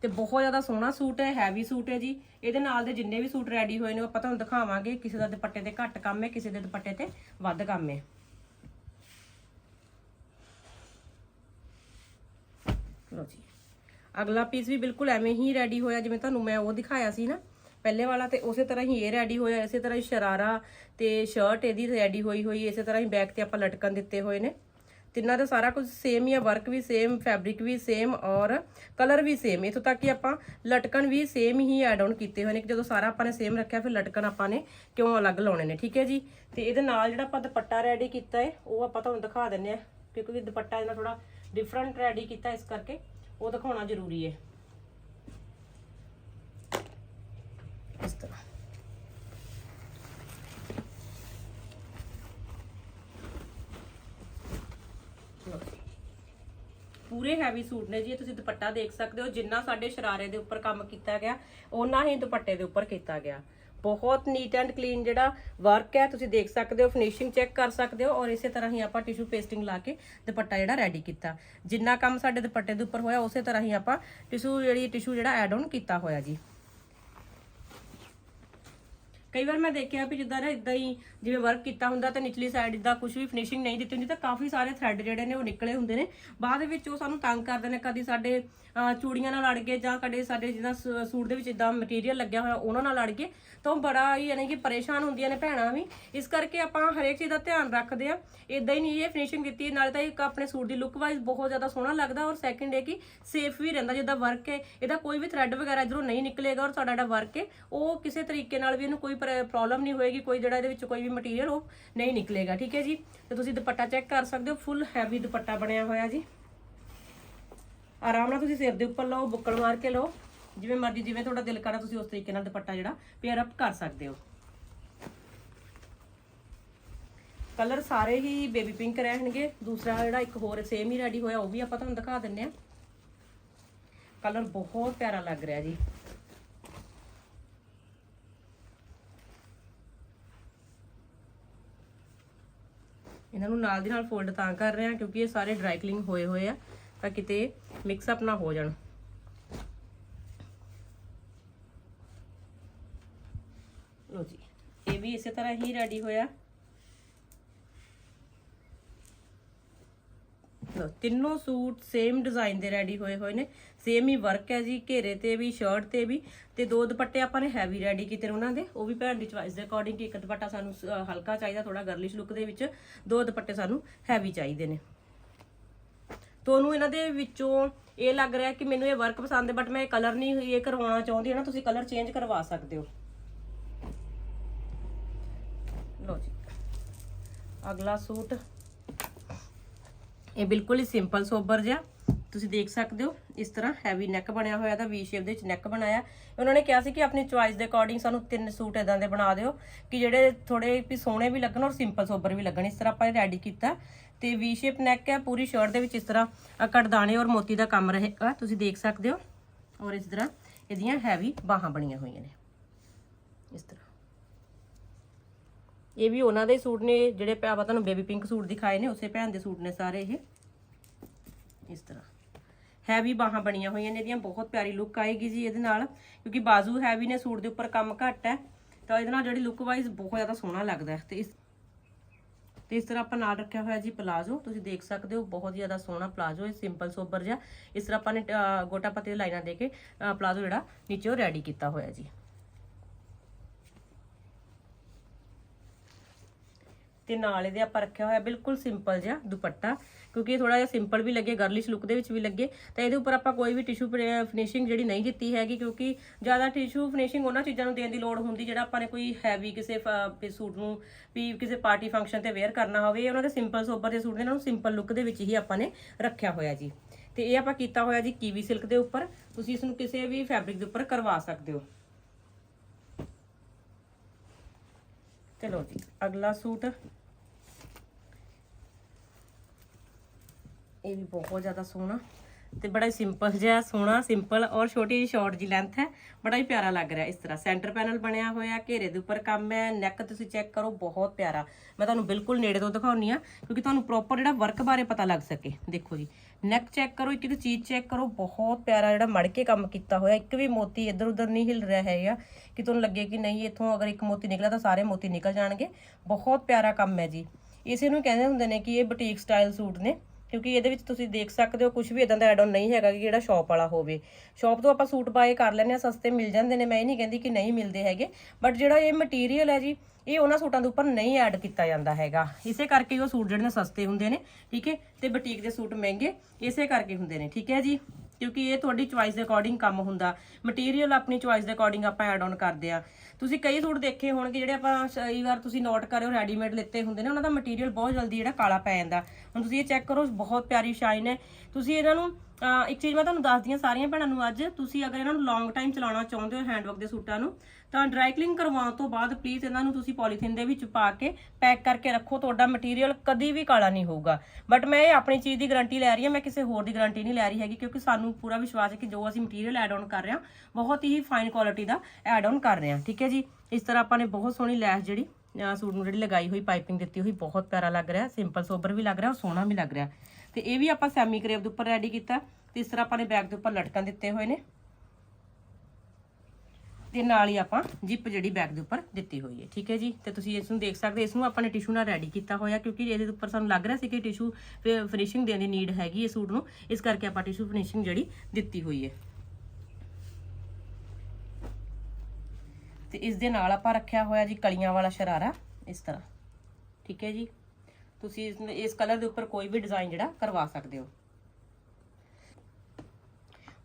Speaker 1: ਤੇ ਬਹੁਤ ਜ਼ਿਆਦਾ ਸੋਹਣਾ ਸੂਟ ਹੈ ਹੈਵੀ ਸੂਟ ਹੈ ਜੀ। ਇਹਦੇ ਨਾਲ ਦੇ ਜਿੰਨੇ ਵੀ ਸੂਟ ਰੈਡੀ ਹੋਏ ਨੇ, ਉਹ ਆਪਾਂ ਤੁਹਾਨੂੰ ਦਿਖਾਵਾਂਗੇ, ਕਿਸੇ ਦਾ ਦੁਪੱਟੇ ਤੇ ਘੱਟ ਕੰਮ ਹੈ, ਕਿਸੇ ਦੇ ਦੁਪੱਟੇ ਤੇ ਵੱਧ ਕੰਮ ਹੈ। ਲਓ ਜੀ। ਅਗਲਾ ਪੀਸ ਵੀ ਬਿਲਕੁਲ ਐਵੇਂ ਹੀ ਰੈਡੀ ਹੋਇਆ, ਜਿਵੇਂ ਤੁਹਾਨੂੰ ਮੈਂ ਉਹ ਦਿਖਾਇਆ ਸੀ ਨਾ, ਪਹਿਲੇ ਵਾਲਾ ਤੇ ਉਸੇ ਤਰ੍ਹਾਂ ਹੀ ਇਹ ਰੈਡੀ ਹੋਇਆ, ਇਸੇ ਤਰ੍ਹਾਂ ਹੀ ਸ਼ਰਾਰਾ ਤੇ ਸ਼ਰਟ ਇਹਦੀ ਰੈਡੀ ਹੋਈ ਹੋਈ, ਇਸੇ ਤਰ੍ਹਾਂ ਹੀ ਬੈਕ ਤੇ ਆਪਾਂ ਲਟਕਣ ਦਿੱਤੇ ਹੋਏ ਨੇ। ਤਿੰਨਾਂ ਦਾ ਸਾਰਾ ਕੁਝ ਸੇਮ ਹੀ ਆ ਵਰਕ ਵੀ ਸੇਮ ਫੈਬਰਿਕ ਵੀ ਸੇਮ ਔਰ ਕਲਰ ਵੀ ਸੇਮ ਇਥੋਂ ਤੱਕ ਕਿ ਆਪਾਂ ਲਟਕਣ ਵੀ ਸੇਮ ਹੀ ਐਡ ਆਨ ਕੀਤੇ ਹੋਏ ਨੇ ਕਿ ਜਦੋਂ ਸਾਰਾ ਆਪਾਂ ਨੇ ਸੇਮ ਰੱਖਿਆ, ਫਿਰ ਲਟਕਣ ਆਪਾਂ ਨੇ ਕਿਉਂ ਅਲੱਗ ਲਾਉਣੇ ਨੇ, ਠੀਕ ਹੈ ਜੀ? ਤੇ ਇਹਦੇ ਨਾਲ ਜਿਹੜਾ ਆਪਾਂ ਦੁਪੱਟਾ ਰੈਡੀ ਕੀਤਾ ਹੈ ਉਹ ਆਪਾਂ ਤੁਹਾਨੂੰ ਦਿਖਾ ਦਿੰਨੇ ਆ ਕਿਉਂਕਿ ਦੁਪੱਟਾ ਇਹਨਾਂ ਥੋੜਾ ਡਿਫਰੈਂਟ ਰੈਡੀ ਕੀਤਾ ਇਸ ਕਰਕੇ, ਉਹ ਦਿਖਾਉਣਾ ਜ਼ਰੂਰੀ ਹੈ। ਇਸ ਤਰ੍ਹਾਂ। ਪੂਰੇ ਹੈਵੀ ਸੂਟ ਨੇ ਜੀ ਤੁਸੀਂ ਦੁਪੱਟਾ ਦੇਖ ਸਕਦੇ ਹੋ, ਜਿੰਨਾ ਸਾਡੇ ਸ਼ਰਾਰੇ ਦੇ ਉੱਪਰ ਕੰਮ ਕੀਤਾ ਗਿਆ ਉਹਨਾਂ ਹੀ ਦੁਪੱਟੇ ਦੇ ਉੱਪਰ ਕੀਤਾ ਗਿਆ। ਬਹੁਤ ਨੀਟ ਐਂਡ ਕਲੀਨ ਜਿਹੜਾ ਵਰਕ ਹੈ, ਤੁਸੀਂ ਦੇਖ ਸਕਦੇ ਹੋ ਫਿਨਿਸ਼ਿੰਗ ਚੈੱਕ ਕਰ ਸਕਦੇ ਹੋ ਔਰ ਇਸੇ ਤਰ੍ਹਾਂ ਹੀ ਆਪਾਂ ਟਿਸ਼ੂ ਪੇਸਟਿੰਗ ਲਾ ਕੇ ਦੁਪੱਟਾ ਜਿਹੜਾ ਰੈਡੀ ਕੀਤਾ। ਜਿੰਨਾ ਕੰਮ ਸਾਡੇ ਦੁਪੱਟੇ ਦੇ ਉੱਪਰ ਹੋਇਆ, ਉਸੇ ਤਰ੍ਹਾਂ ਹੀ ਆਪਾਂ ਟਿਸ਼ੂ ਜਿਹੜੀ ਟਿਸ਼ੂ ਜਿਹੜਾ ਐਡ ਆਨ ਕੀਤਾ ਹੋਇਆ ਜੀ। ਕਈ ਵਾਰ ਮੈਂ ਦੇਖਿਆ ਵੀ ਜਿੱਦਾਂ ਨਾ ਇਦਾਂ ਹੀ ਜਿਵੇਂ ਵਰਕ ਕੀਤਾ ਹੁੰਦਾ ਤਾਂ ਨਿਚਲੀ ਸਾਈਡ ਇਦਾਂ ਕੁਝ ਵੀ ਫਿਨਿਸ਼ਿੰਗ ਨਹੀਂ ਦਿੱਤੀ ਹੁੰਦੀ ਤਾਂ ਕਾਫੀ ਸਾਰੇ ਥ੍ਰੈਡ ਜਿਹੜੇ ਨੇ ਉਹ ਨਿਕਲੇ ਹੁੰਦੇ ਨੇ। ਬਾਅਦ ਦੇ ਵਿੱਚ ਉਹ ਸਾਨੂੰ ਤੰਗ ਕਰਦੇ ਨੇ ਕਦੀ ਸਾਡੇ ਚੂੜੀਆਂ ਨਾਲ ਅੜ ਗਏ ਜਾਂ ਕਦੇ ਸਾਡੇ ਜਿੱਦਾਂ ਸ- ਸੂਟ ਦੇ ਵਿੱਚ ਇਦਾਂ ਮਟੀਰੀਅਲ ਲੱਗਿਆ ਹੋਇਆ ਉਹਨਾਂ ਨਾਲ ਅੜ ਗਏ ਤਾਂ ਉਹ ਬੜਾ ਹੀ ਯਾਨੀ ਕਿ ਪਰੇਸ਼ਾਨ ਹੁੰਦੀਆਂ ਨੇ ਭੈਣਾਂ ਵੀ। ਇਸ ਕਰਕੇ ਆਪਾਂ ਹਰੇਕ ਚੀਜ਼ ਦਾ ਧਿਆਨ ਰੱਖਦੇ ਆ ਇਦਾਂ ਹੀ ਨਹੀਂ ਇਹ ਫਿਨਿਸ਼ਿੰਗ ਦਿੱਤੀ ਨਾਲੇ ਤਾਂ ਇੱਕ ਆਪਣੇ ਸੂਟ ਦੀ ਲੁੱਕ ਵਾਈਜ਼ ਬਹੁਤ ਜ਼ਿਆਦਾ ਸੋਹਣਾ ਲੱਗਦਾ ਔਰ ਸੈਕਿੰਡ ਇਹ ਕਿ ਸੇਫ ਵੀ ਰਹਿੰਦਾ ਜਿੱਦਾਂ ਵਰਕ ਹੈ, ਇਹਦਾ ਕੋਈ ਵੀ ਥ੍ਰੈਡ ਵਗੈਰਾ ਇਧਰੋਂ ਨਹੀਂ ਨਿਕਲੇਗਾ ਔਰ ਸਾਡਾ ਜਿਹੜਾ ਵਰਕ ਹੈ, ਉਹ ਕਿਸੇ ਤਰੀਕੇ ਨਾਲ ਵੀ ਇਹਨੂੰ ਕੋਈ ਪ੍ਰੋਬਲਮ ਨਹੀਂ ਹੋਏਗੀ, ਕੋਈ ਜਿਹੜਾ ਇਹਦੇ ਵਿੱਚ ਕੋਈ ਵੀ ਮਟੀਰੀਅਲ ਉਹ ਨਹੀਂ ਨਿਕਲੇਗਾ, ਠੀਕ ਹੈ ਜੀ? ਤੇ ਤੁਸੀਂ ਦੁਪੱਟਾ ਚੈੱਕ ਕਰ ਸਕਦੇ ਹੋ ਫੁੱਲ ਹੈਵੀ ਦੁਪੱਟਾ ਬਣਿਆ ਹੋਇਆ ਜੀ। ਆਰਾਮ ਨਾਲ ਤੁਸੀਂ ਸਿਰ ਦੇ ਉੱਪਰ ਲਓ, ਬੁੱਕਲ ਮਾਰ ਕੇ ਲਓ, ਜਿਵੇਂ ਮਰਜ਼ੀ, ਜਿਵੇਂ ਤੁਹਾਡਾ ਦਿਲ ਕਰਾ ਤੁਸੀਂ ਉਸ ਤਰੀਕੇ ਨਾਲ ਦੁਪੱਟਾ ਜਿਹੜਾ ਪੇਅਰ ਅਪ ਕਰ ਸਕਦੇ ਹੋ। ਕਲਰ ਸਾਰੇ ਹੀ ਬੇਬੀ ਪਿੰਕ ਰਹਿਣਗੇ, ਦੂਸਰਾ ਜਿਹੜਾ ਇੱਕ ਹੋਰ ਸੇਮ ਹੀ ਰੈਡੀ ਹੋਇਆ, ਉਹ ਵੀ ਆਪਾਂ ਤੁਹਾਨੂੰ ਦਿਖਾ ਦਿੰਨੇ ਆ ਕਲਰ ਬਹੁਤ ਪਿਆਰਾ ਲੱਗ ਰਿਹਾ ਜੀ। ਇਹਨਾਂ ਨੂੰ ਨਾਲ ਦੀ ਨਾਲ ਫੋਲਡ ਤਾਂ ਕਰ ਰਹੇ ਆ ਕਿਉਂਕਿ ਇਹ ਸਾਰੇ ਡਰਾਈ ਕਲਿੰਗ ਹੋਏ ਹੋਏ ਆ, ਤਾਂ ਕਿਤੇ ਮਿਕਸ ਅਪ ਨਾ ਹੋ ਜਾਣ। ਲੋ ਜੀ, ਇਹ ਵੀ ਇਸੇ ਤਰ੍ਹਾਂ ਹੀ ਰੈਡੀ ਹੋਇਆ। ਤਿੰਨੋਂ ਸੂਟ ਸੇਮ ਡਿਜ਼ਾਈਨ ਦੇ ਰੈਡੀ ਹੋਏ ਹੋਏ ਨੇ। ਸੇਮ ਹੀ ਵਰਕ ਹੈ ਜੀ, ਘੇਰੇ ਤੇ ਵੀ ਸ਼ਰਟ ਤੇ ਵੀ ਤੇ ਦੋ ਦੁਪੱਟੇ ਆਪਾਂ ਨੇ ਹੈਵੀ ਰੈਡੀ ਕੀਤੇ ਨੇ ਉਹਨਾਂ ਦੇ। ਉਹ ਵੀ ਭੈਣ ਦੀ ਚੁਆਇਸ ਦੇ ਅਕੋਰਡਿੰਗ ਇੱਕ ਦੁਪੱਟਾ ਸਾਨੂੰ ਹਲਕਾ ਚਾਹੀਦਾ ਥੋੜਾ ਗਰਲਿਸ਼ ਲੁੱਕ ਦੇ ਵਿੱਚ। ਦੋ ਦੁਪੱਟੇ ਸਾਨੂੰ ਹੈਵੀ ਚਾਹੀਦੇ ਨੇ। ਤੁਹਾਨੂੰ ਇਹਨਾਂ ਦੇ ਵਿੱਚੋਂ ਇਹ ਲੱਗ ਰਿਹਾ ਕਿ ਮੈਨੂੰ ਇਹ ਵਰਕ ਪਸੰਦ ਹੈ ਬਟ ਮੈਂ ਇਹ ਕਲਰ ਨਹੀਂ ਇਹ ਕਰਵਾਉਣਾ ਚਾਹੁੰਦੀ, ਹਾਂ ਨਾ? ਤੁਸੀਂ ਕਲਰ ਚੇਂਜ ਕਰਵਾ ਸਕਦੇ ਹੋ। ਲਓ ਜੀ। ਅਗਲਾ ਸੂਟ ਇਹ ਬਿਲਕੁਲ ਹੀ ਸਿੰਪਲ ਸੋਬਰ ਜਿਹਾ। ਤੁਸੀਂ ਦੇਖ ਸਕਦੇ ਹੋ ਇਸ ਤਰ੍ਹਾਂ ਹੈਵੀ ਨੈਕ ਬਣਿਆ ਹੋਇਆ ਦਾ ਵੀ ਸ਼ੇਪ ਦੇ ਵਿੱਚ ਨੈਕ ਬਣਾਇਆ। ਉਹਨਾਂ ਨੇ ਕਿਹਾ ਸੀ ਕਿ ਆਪਣੀ ਚੁਆਇਸ ਦੇ ਅਕੋਰਡਿੰਗ ਸਾਨੂੰ ਤਿੰਨ ਸੂਟ ਇਦਾਂ ਦੇ ਬਣਾ ਦਿਓ ਕਿ ਜਿਹੜੇ ਥੋੜੇ ਵੀ ਸੋਹਣੇ ਵੀ ਲੱਗਣ ਔਰ ਸਿੰਪਲ ਸੋਬਰ ਵੀ ਲੱਗਣ। ਇਸ ਤਰ੍ਹਾਂ ਆਪਾਂ ਇਹ ਰੈਡੀ ਕੀਤਾ। ਤੇ ਵੀ ਸ਼ੇਪ ਨੈਕ ਹੈ ਪੂਰੀ ਸ਼ਰਟ ਦੇ ਵਿੱਚ ਇਸ ਤਰ੍ਹਾਂ ਅ, ਕੜਦਾਣੇ ਔਰ ਮੋਤੀ ਦਾ ਕੰਮ ਰਹੇਗਾ ਤੁਸੀਂ ਦੇਖ ਸਕਦੇ ਹੋ। ਔਰ ਇਸ ਤਰ੍ਹਾਂ ਇਹਦੀਆਂ ਹੈਵੀ ਬਾਹਾਂ ਬਣੀਆਂ ਹੋਈਆਂ ਨੇ। ਇਸ ਤਰ੍ਹਾਂ। ਇਹ ਵੀ ਉਹਨਾਂ ਦੇ ਸੂਟ ਨੇ, ਜਿਹੜੇ ਆਪਾਂ ਤੁਹਾਨੂੰ ਬੇਬੀ ਪਿੰਕ ਸੂਟ ਦਿਖਾਏ ਨੇ, ਉਸੇ ਭੈਣ ਦੇ ਸੂਟ ਨੇ ਸਾਰੇ ਇਹ। ਇਸ ਤਰ੍ਹਾਂ। ਹੈਵੀ ਬਾਹਾਂ ਬਣੀਆਂ ਹੋਈਆਂ ਨੇ ਇਹਦੀਆਂ, ਬਹੁਤ ਪਿਆਰੀ ਲੁੱਕ ਆਏਗੀ ਜੀ ਇਹਦੇ ਨਾਲ, ਕਿਉਂਕਿ ਬਾਜ਼ੂ ਹੈਵੀ ਨੇ, ਸੂਟ ਦੇ ਉੱਪਰ ਕੰਮ ਘੱਟ ਹੈ। ਤਾਂ ਇਹਦੇ ਨਾਲ ਜਿਹੜੀ ਲੁੱਕ ਵਾਈਜ਼ ਬਹੁਤ ਜ਼ਿਆਦਾ ਸੋਹਣਾ ਲੱਗਦਾ ਹੈ। ਤੇ ਇਸ ਤੇ ਇਸ ਤਰ੍ਹਾਂ ਆਪਾਂ ਨਾਲ ਰੱਖਿਆ ਹੋਇਆ ਜੀ ਪਲਾਜ਼ੋ ਤੁਸੀਂ ਦੇਖ ਸਕਦੇ ਹੋ, ਬਹੁਤ ਜ਼ਿਆਦਾ ਸੋਹਣਾ ਪਲਾਜ਼ੋ ਹੈ ਸਿੰਪਲ ਸੋਬਰ ਜਿਹਾ। ਇਸ ਤਰ੍ਹਾਂ ਆਪਾਂ ਨੇ ਗੋਟਾ ਪੱਤੇ ਲਾਈਨਾਂ ਦੇ ਕੇ ਪਲਾਜ਼ੋ ਜਿਹੜਾ ਨੀਚੇ ਰੈਡੀ ਕੀਤਾ ਹੋਇਆ ਜੀ। ਤੇ ਨਾਲ ਇਹਦੇ ਆਪਾਂ ਰੱਖਿਆ ਹੋਇਆ ਬਿਲਕੁਲ ਸਿੰਪਲ ਜਿਹਾ ਦੁਪੱਟਾ, ਕਿਉਂਕਿ ਇਹ ਥੋੜਾ ਜਿਹਾ ਸਿੰਪਲ ਵੀ ਲੱਗੇ ਗਰਲਿਸ਼ ਲੁੱਕ ਦੇ ਵਿੱਚ ਵੀ ਲੱਗੇ, ਤਾਂ ਇਹਦੇ ਉੱਪਰ ਆਪਾਂ ਕੋਈ ਵੀ ਟਿਸ਼ੂ ਫਿਨਿਸ਼ਿੰਗ ਜਿਹੜੀ ਨਹੀਂ ਦਿੱਤੀ ਹੈਗੀ, ਕਿਉਂਕਿ ਜ਼ਿਆਦਾ ਟਿਸ਼ੂ ਫਿਨਿਸ਼ਿੰਗ ਉਹਨਾਂ ਚੀਜ਼ਾਂ ਨੂੰ ਦੇਣ ਦੀ ਲੋੜ ਹੁੰਦੀ, ਜਿਹੜਾ ਆਪਾਂ ਨੇ ਕੋਈ ਹੈਵੀ ਕਿਸੇ ਸੂਟ ਨੂੰ ਵੀ ਕਿਸੇ ਪਾਰਟੀ ਫੰਕਸ਼ਨ ਤੇ ਵੇਅਰ ਕਰਨਾ ਹੋਵੇ ਉਹਨਾਂ ਦੇ ਸਿੰਪਲ ਸੋਬਰ ਦੇ ਸੂਟ ਨੇ, ਇਹਨਾਂ ਨੂੰ ਸਿੰਪਲ ਲੁੱਕ ਦੇ ਵਿੱਚ ਹੀ ਆਪਾਂ ਨੇ ਰੱਖਿਆ ਹੋਇਆ ਜੀ। ਤੇ ਇਹ ਆਪਾਂ ਕੀਤਾ ਹੋਇਆ ਜੀ ਕੀਵੀ ਸਿਲਕ ਦੇ ਉੱਪਰ, ਤੁਸੀਂ ਇਸ ਨੂੰ ਕਿਸੇ ਵੀ ਫੈਬਰਿਕ ਦੇ ਉੱਪਰ ਕਰਵਾ ਸਕਦੇ ਹੋ। ਚਲੋ ਜੀ, ਅਗਲਾ ਸੂਟ। ਇਹ ਵੀ ਬਹੁਤ ਜ਼ਿਆਦਾ ਸੋਹਣਾ ਤੇ ਬੜਾ ਹੀ ਸਿੰਪਲ ਜਿਹਾ ਸੋਹਣਾ ਸਿੰਪਲ ਔਰ ਛੋਟੀ ਜਿਹੀ ਸ਼ਾਰਟ ਜੀ ਲੈਂਥ ਹੈ। ਬੜਾ ਹੀ ਪਿਆਰਾ ਲੱਗ ਰਿਹਾ ਇਸ ਤਰ੍ਹਾਂ। ਸੈਂਟਰ ਪੈਨਲ ਬਣਿਆ ਹੋਇਆ, ਘੇਰੇ ਦੇ ਉੱਪਰ ਕੰਮ ਹੈ ਨੈਕ ਤੁਸੀਂ ਚੈੱਕ ਕਰੋ, ਬਹੁਤ ਪਿਆਰਾ। ਮੈਂ ਤੁਹਾਨੂੰ ਬਿਲਕੁਲ ਨੇੜੇ ਤੋਂ ਦਿਖਾਉਣੀ ਆ ਕਿਉਂਕਿ ਤੁਹਾਨੂੰ ਪ੍ਰੋਪਰ ਜਿਹੜਾ ਵਰਕ ਬਾਰੇ ਪਤਾ ਲੱਗ ਸਕੇ। ਦੇਖੋ ਜੀ ਨੈਕ ਚੈੱਕ ਕਰੋ ਇੱਕ ਇੱਕ ਚੀਜ਼ ਚੈੱਕ ਕਰੋ, ਬਹੁਤ ਪਿਆਰਾ ਜਿਹੜਾ ਮੜ ਕੇ ਕੰਮ ਕੀਤਾ ਹੋਇਆ, ਇੱਕ ਵੀ ਮੋਤੀ ਇੱਧਰ ਉੱਧਰ ਨਹੀਂ ਹਿਲ ਰਿਹਾ ਹੈਗਾ, ਕਿ ਤੁਹਾਨੂੰ ਲੱਗੇ ਕਿ ਨਹੀਂ, ਇੱਥੋਂ ਅਗਰ ਇੱਕ ਮੋਤੀ ਨਿਕਲਿਆ ਤਾਂ ਸਾਰੇ ਮੋਤੀ ਨਿਕਲ ਜਾਣਗੇ। ਬਹੁਤ ਪਿਆਰਾ ਕੰਮ ਹੈ ਜੀ। ਇਸੇ ਨੂੰ ਕਹਿੰਦੇ ਹੁੰਦੇ ਨੇ ਕਿ ਇਹ ਬੁਟੀਕ ਸਟਾਈਲ ਸੂਟ ਨੇ, ਕਿਉਂਕਿ ਇਹਦੇ ਵਿੱਚ ਤੁਸੀਂ ਦੇਖ ਸਕਦੇ ਹੋ ਕੁਝ ਵੀ ਇਦਾਂ ਦਾ ਐਡ ਆਨ ਨਹੀਂ ਹੈਗਾ ਕਿ ਜਿਹੜਾ ਸ਼ਾਪ ਵਾਲਾ ਹੋਵੇ। ਸ਼ਾਪ ਤੋਂ ਆਪਾਂ ਸੂਟ ਬਾਏ ਕਰ ਲੈਂਦੇ ਆ ਸਸਤੇ ਮਿਲ ਜਾਂਦੇ ਨੇ। ਮੈਂ ਇਹ ਨਹੀਂ ਕਹਿੰਦੀ ਕਿ ਨਹੀਂ ਮਿਲਦੇ ਹੈਗੇ ਬਟ ਜਿਹੜਾ ਇਹ ਮਟੀਰੀਅਲ ਹੈ ਜੀ ਇਹ ਉਹਨਾਂ ਸੂਟਾਂ ਦੇ ਉੱਪਰ ਨਹੀਂ ਐਡ ਕੀਤਾ ਜਾਂਦਾ ਹੈਗਾ। ਇਸੇ ਕਰਕੇ ਉਹ ਸੂਟ ਜਿਹੜੇ ਨੇ ਸਸਤੇ ਹੁੰਦੇ ਨੇ, ਠੀਕ ਹੈ? ਤੇ ਬੁਟੀਕ ਦੇ ਸੂਟ ਮਹਿੰਗੇ ਇਸੇ ਕਰਕੇ ਹੁੰਦੇ ਨੇ, ਠੀਕ ਹੈ ਜੀ? ਕਿਉਂਕਿ ਇਹ ਤੁਹਾਡੀ ਚੁਆਇਸ ਦੇ ਅਕੋਰਡਿੰਗ ਕੰਮ ਹੁੰਦਾ। ਮਟੀਰੀਅਲ ਆਪਣੀ ਚੁਆਇਸ ਦੇ ਅਕੋਰਡਿੰਗ ਆਪਾਂ ਐਡ ਆਨ ਕਰਦੇ ਆ ਤੁਸੀਂ ਕਈ ਸੂਟ ਦੇਖੇ ਹੋਣਗੇ ਜਿਹੜੇ ਆਪਾਂ ਕਈ ਵਾਰ ਤੁਸੀਂ ਨੋਟ ਕਰਿਓ ਰੈਡੀਮੇਡ ਲਿੱਤੇ ਹੁੰਦੇ ਨੇ, ਉਹਨਾਂ ਦਾ ਮਟੀਰੀਅਲ ਬਹੁਤ ਜਲਦੀ ਜਿਹੜਾ ਕਾਲਾ ਪੈ ਜਾਂਦਾ। ਹੁਣ ਤੁਸੀਂ ਇਹ ਚੈੱਕ ਕਰੋ, ਬਹੁਤ ਪਿਆਰੀ ਸ਼ਾਈਨ ਹੈ। ਤੁਸੀਂ ਇਹਨਾਂ ਨੂੰ ਇੱਕ ਚੀਜ਼ ਮੈਂ ਤੁਹਾਨੂੰ ਦੱਸਦੀ ਹਾਂ, ਸਾਰੀਆਂ ਭੈਣਾਂ ਨੂੰ ਅੱਜ ਤੁਸੀਂ ਅਗਰ ਇਹਨਾਂ ਨੂੰ ਲੌਂਗ ਟਾਈਮ ਚਲਾਉਣਾ ਚਾਹੁੰਦੇ ਹੋ ਹੈਂਡਵਰਕ ਦੇ ਸੂਟਾਂ ਨੂੰ ਤਾਂ ਡਰਾਈ ਕਲਿੰਗ ਕਰਵਾਉਣ ਤੋਂ ਬਾਅਦ ਪਲੀਜ਼ ਇਹਨਾਂ ਨੂੰ ਤੁਸੀਂ ਪੋਲੀਥੀਨ ਦੇ ਵਿੱਚ ਪਾ ਕੇ ਪੈਕ ਕਰਕੇ ਰੱਖੋ, ਤੁਹਾਡਾ ਮਟੀਰੀਅਲ ਕਦੀ ਵੀ ਕਾਲਾ ਨਹੀਂ ਹੋਊਗਾ। ਬਟ ਮੈਂ ਇਹ ਆਪਣੀ ਚੀਜ਼ ਦੀ ਗਾਰੰਟੀ ਲੈ ਰਹੀ ਹਾਂ, ਮੈਂ ਕਿਸੇ ਹੋਰ ਦੀ ਗਾਰੰਟੀ ਨਹੀਂ ਲੈ ਰਹੀ ਹੈਗੀ, ਕਿਉਂਕਿ ਸਾਨੂੰ ਪੂਰਾ ਵਿਸ਼ਵਾਸ ਹੈ ਕਿ ਜੋ ਅਸੀਂ ਮਟੀਰੀਅਲ ਐਡ ਆਨ ਕਰ ਰਹੇ ਹਾਂ, ਬਹੁਤ ਹੀ ਫਾਈਨ ਕੁਆਲਿਟੀ ਦਾ ਐਡ ਆਨ ਕਰ ਰਹੇ ਹਾਂ। ਠੀਕ ਹੈ ਜੀ? ਇਸ ਤਰ੍ਹਾਂ ਆਪਾਂ ਨੇ ਬਹੁਤ ਸੋਹਣੀ ਲੈਸ ਜਿਹੜੀ ਸੂਟ ਨੂੰ ਜਿਹੜੀ ਲਗਾਈ ਹੋਈ ਪਾਈਪਿੰਗ ਦਿੱਤੀ ਹੋਈ, ਬਹੁਤ ਪਿਆਰਾ ਲੱਗ ਰਿਹਾ ਸਿੰਪਲ ਸੋਬਰ ਵੀ ਲੱਗ ਰਿਹਾ ਔਰ ਸੋਹਣਾ ਵੀ ਲੱਗ ਰਿਹਾ। ਤੇ ਇਹ ਵੀ ਆਪਾਂ ਸੈਮੀ ਕਰੇਵ ਦੇ ਉੱਪਰ ਰੈਡੀ ਕੀਤਾ। ਤੇ ਇਸ ਤਰ੍ਹਾਂ ਆਪਾਂ ਨੇ ਬੈਗ ਦੇ ਉੱਪਰ ਲਟਕਣ ਦਿੱਤੇ ਹੋਏ ਨੇ। ਤੇ ਨਾਲ ਹੀ ਆਪਾਂ ਜਿਪ ਜਿਹੜੀ ਬੈਕ ਦੇ ਉੱਪਰ ਦਿੱਤੀ ਹੋਈ ਹੈ, ਠੀਕ ਹੈ ਜੀ? ਤੇ ਤੁਸੀਂ ਇਸ ਨੂੰ ਦੇਖ ਸਕਦੇ ਇਸ ਨੂੰ ਆਪਾਂ ਨੇ ਟਿਸ਼ੂ ਨਾਲ ਰੈਡੀ ਕੀਤਾ ਹੋਇਆ ਕਿਉਂਕਿ ਇਹਦੇ ਉੱਪਰ ਸਾਨੂੰ ਲੱਗ ਰਿਹਾ ਸੀ ਕਿ ਟਿਸ਼ੂ ਫਿਨਿਸ਼ਿੰਗ ਦੇਣ ਦੀ ਨੀਡ ਹੈਗੀ ਹੈ ਸੂਟ ਨੂੰ। ਇਸ ਕਰਕੇ ਆਪਾਂ ਟਿਸ਼ੂ ਫਿਨਿਸ਼ਿੰਗ ਜਿਹੜੀ ਦਿੱਤੀ ਹੋਈ ਹੈ। ਤੇ ਇਸ ਦੇ ਨਾਲ ਆਪਾਂ ਰੱਖਿਆ ਹੋਇਆ ਜੀ ਕਲੀਆਂ ਵਾਲਾ ਸ਼ਰਾਰਾ, ਇਸ ਤਰ੍ਹਾਂ। ਠੀਕ ਹੈ ਜੀ? ਤੁਸੀਂ ਇਸ ਇਸ ਕਲਰ ਦੇ ਉੱਪਰ ਕੋਈ ਵੀ ਡਿਜ਼ਾਈਨ ਜਿਹੜਾ ਕਰਵਾ ਸਕਦੇ ਹੋ।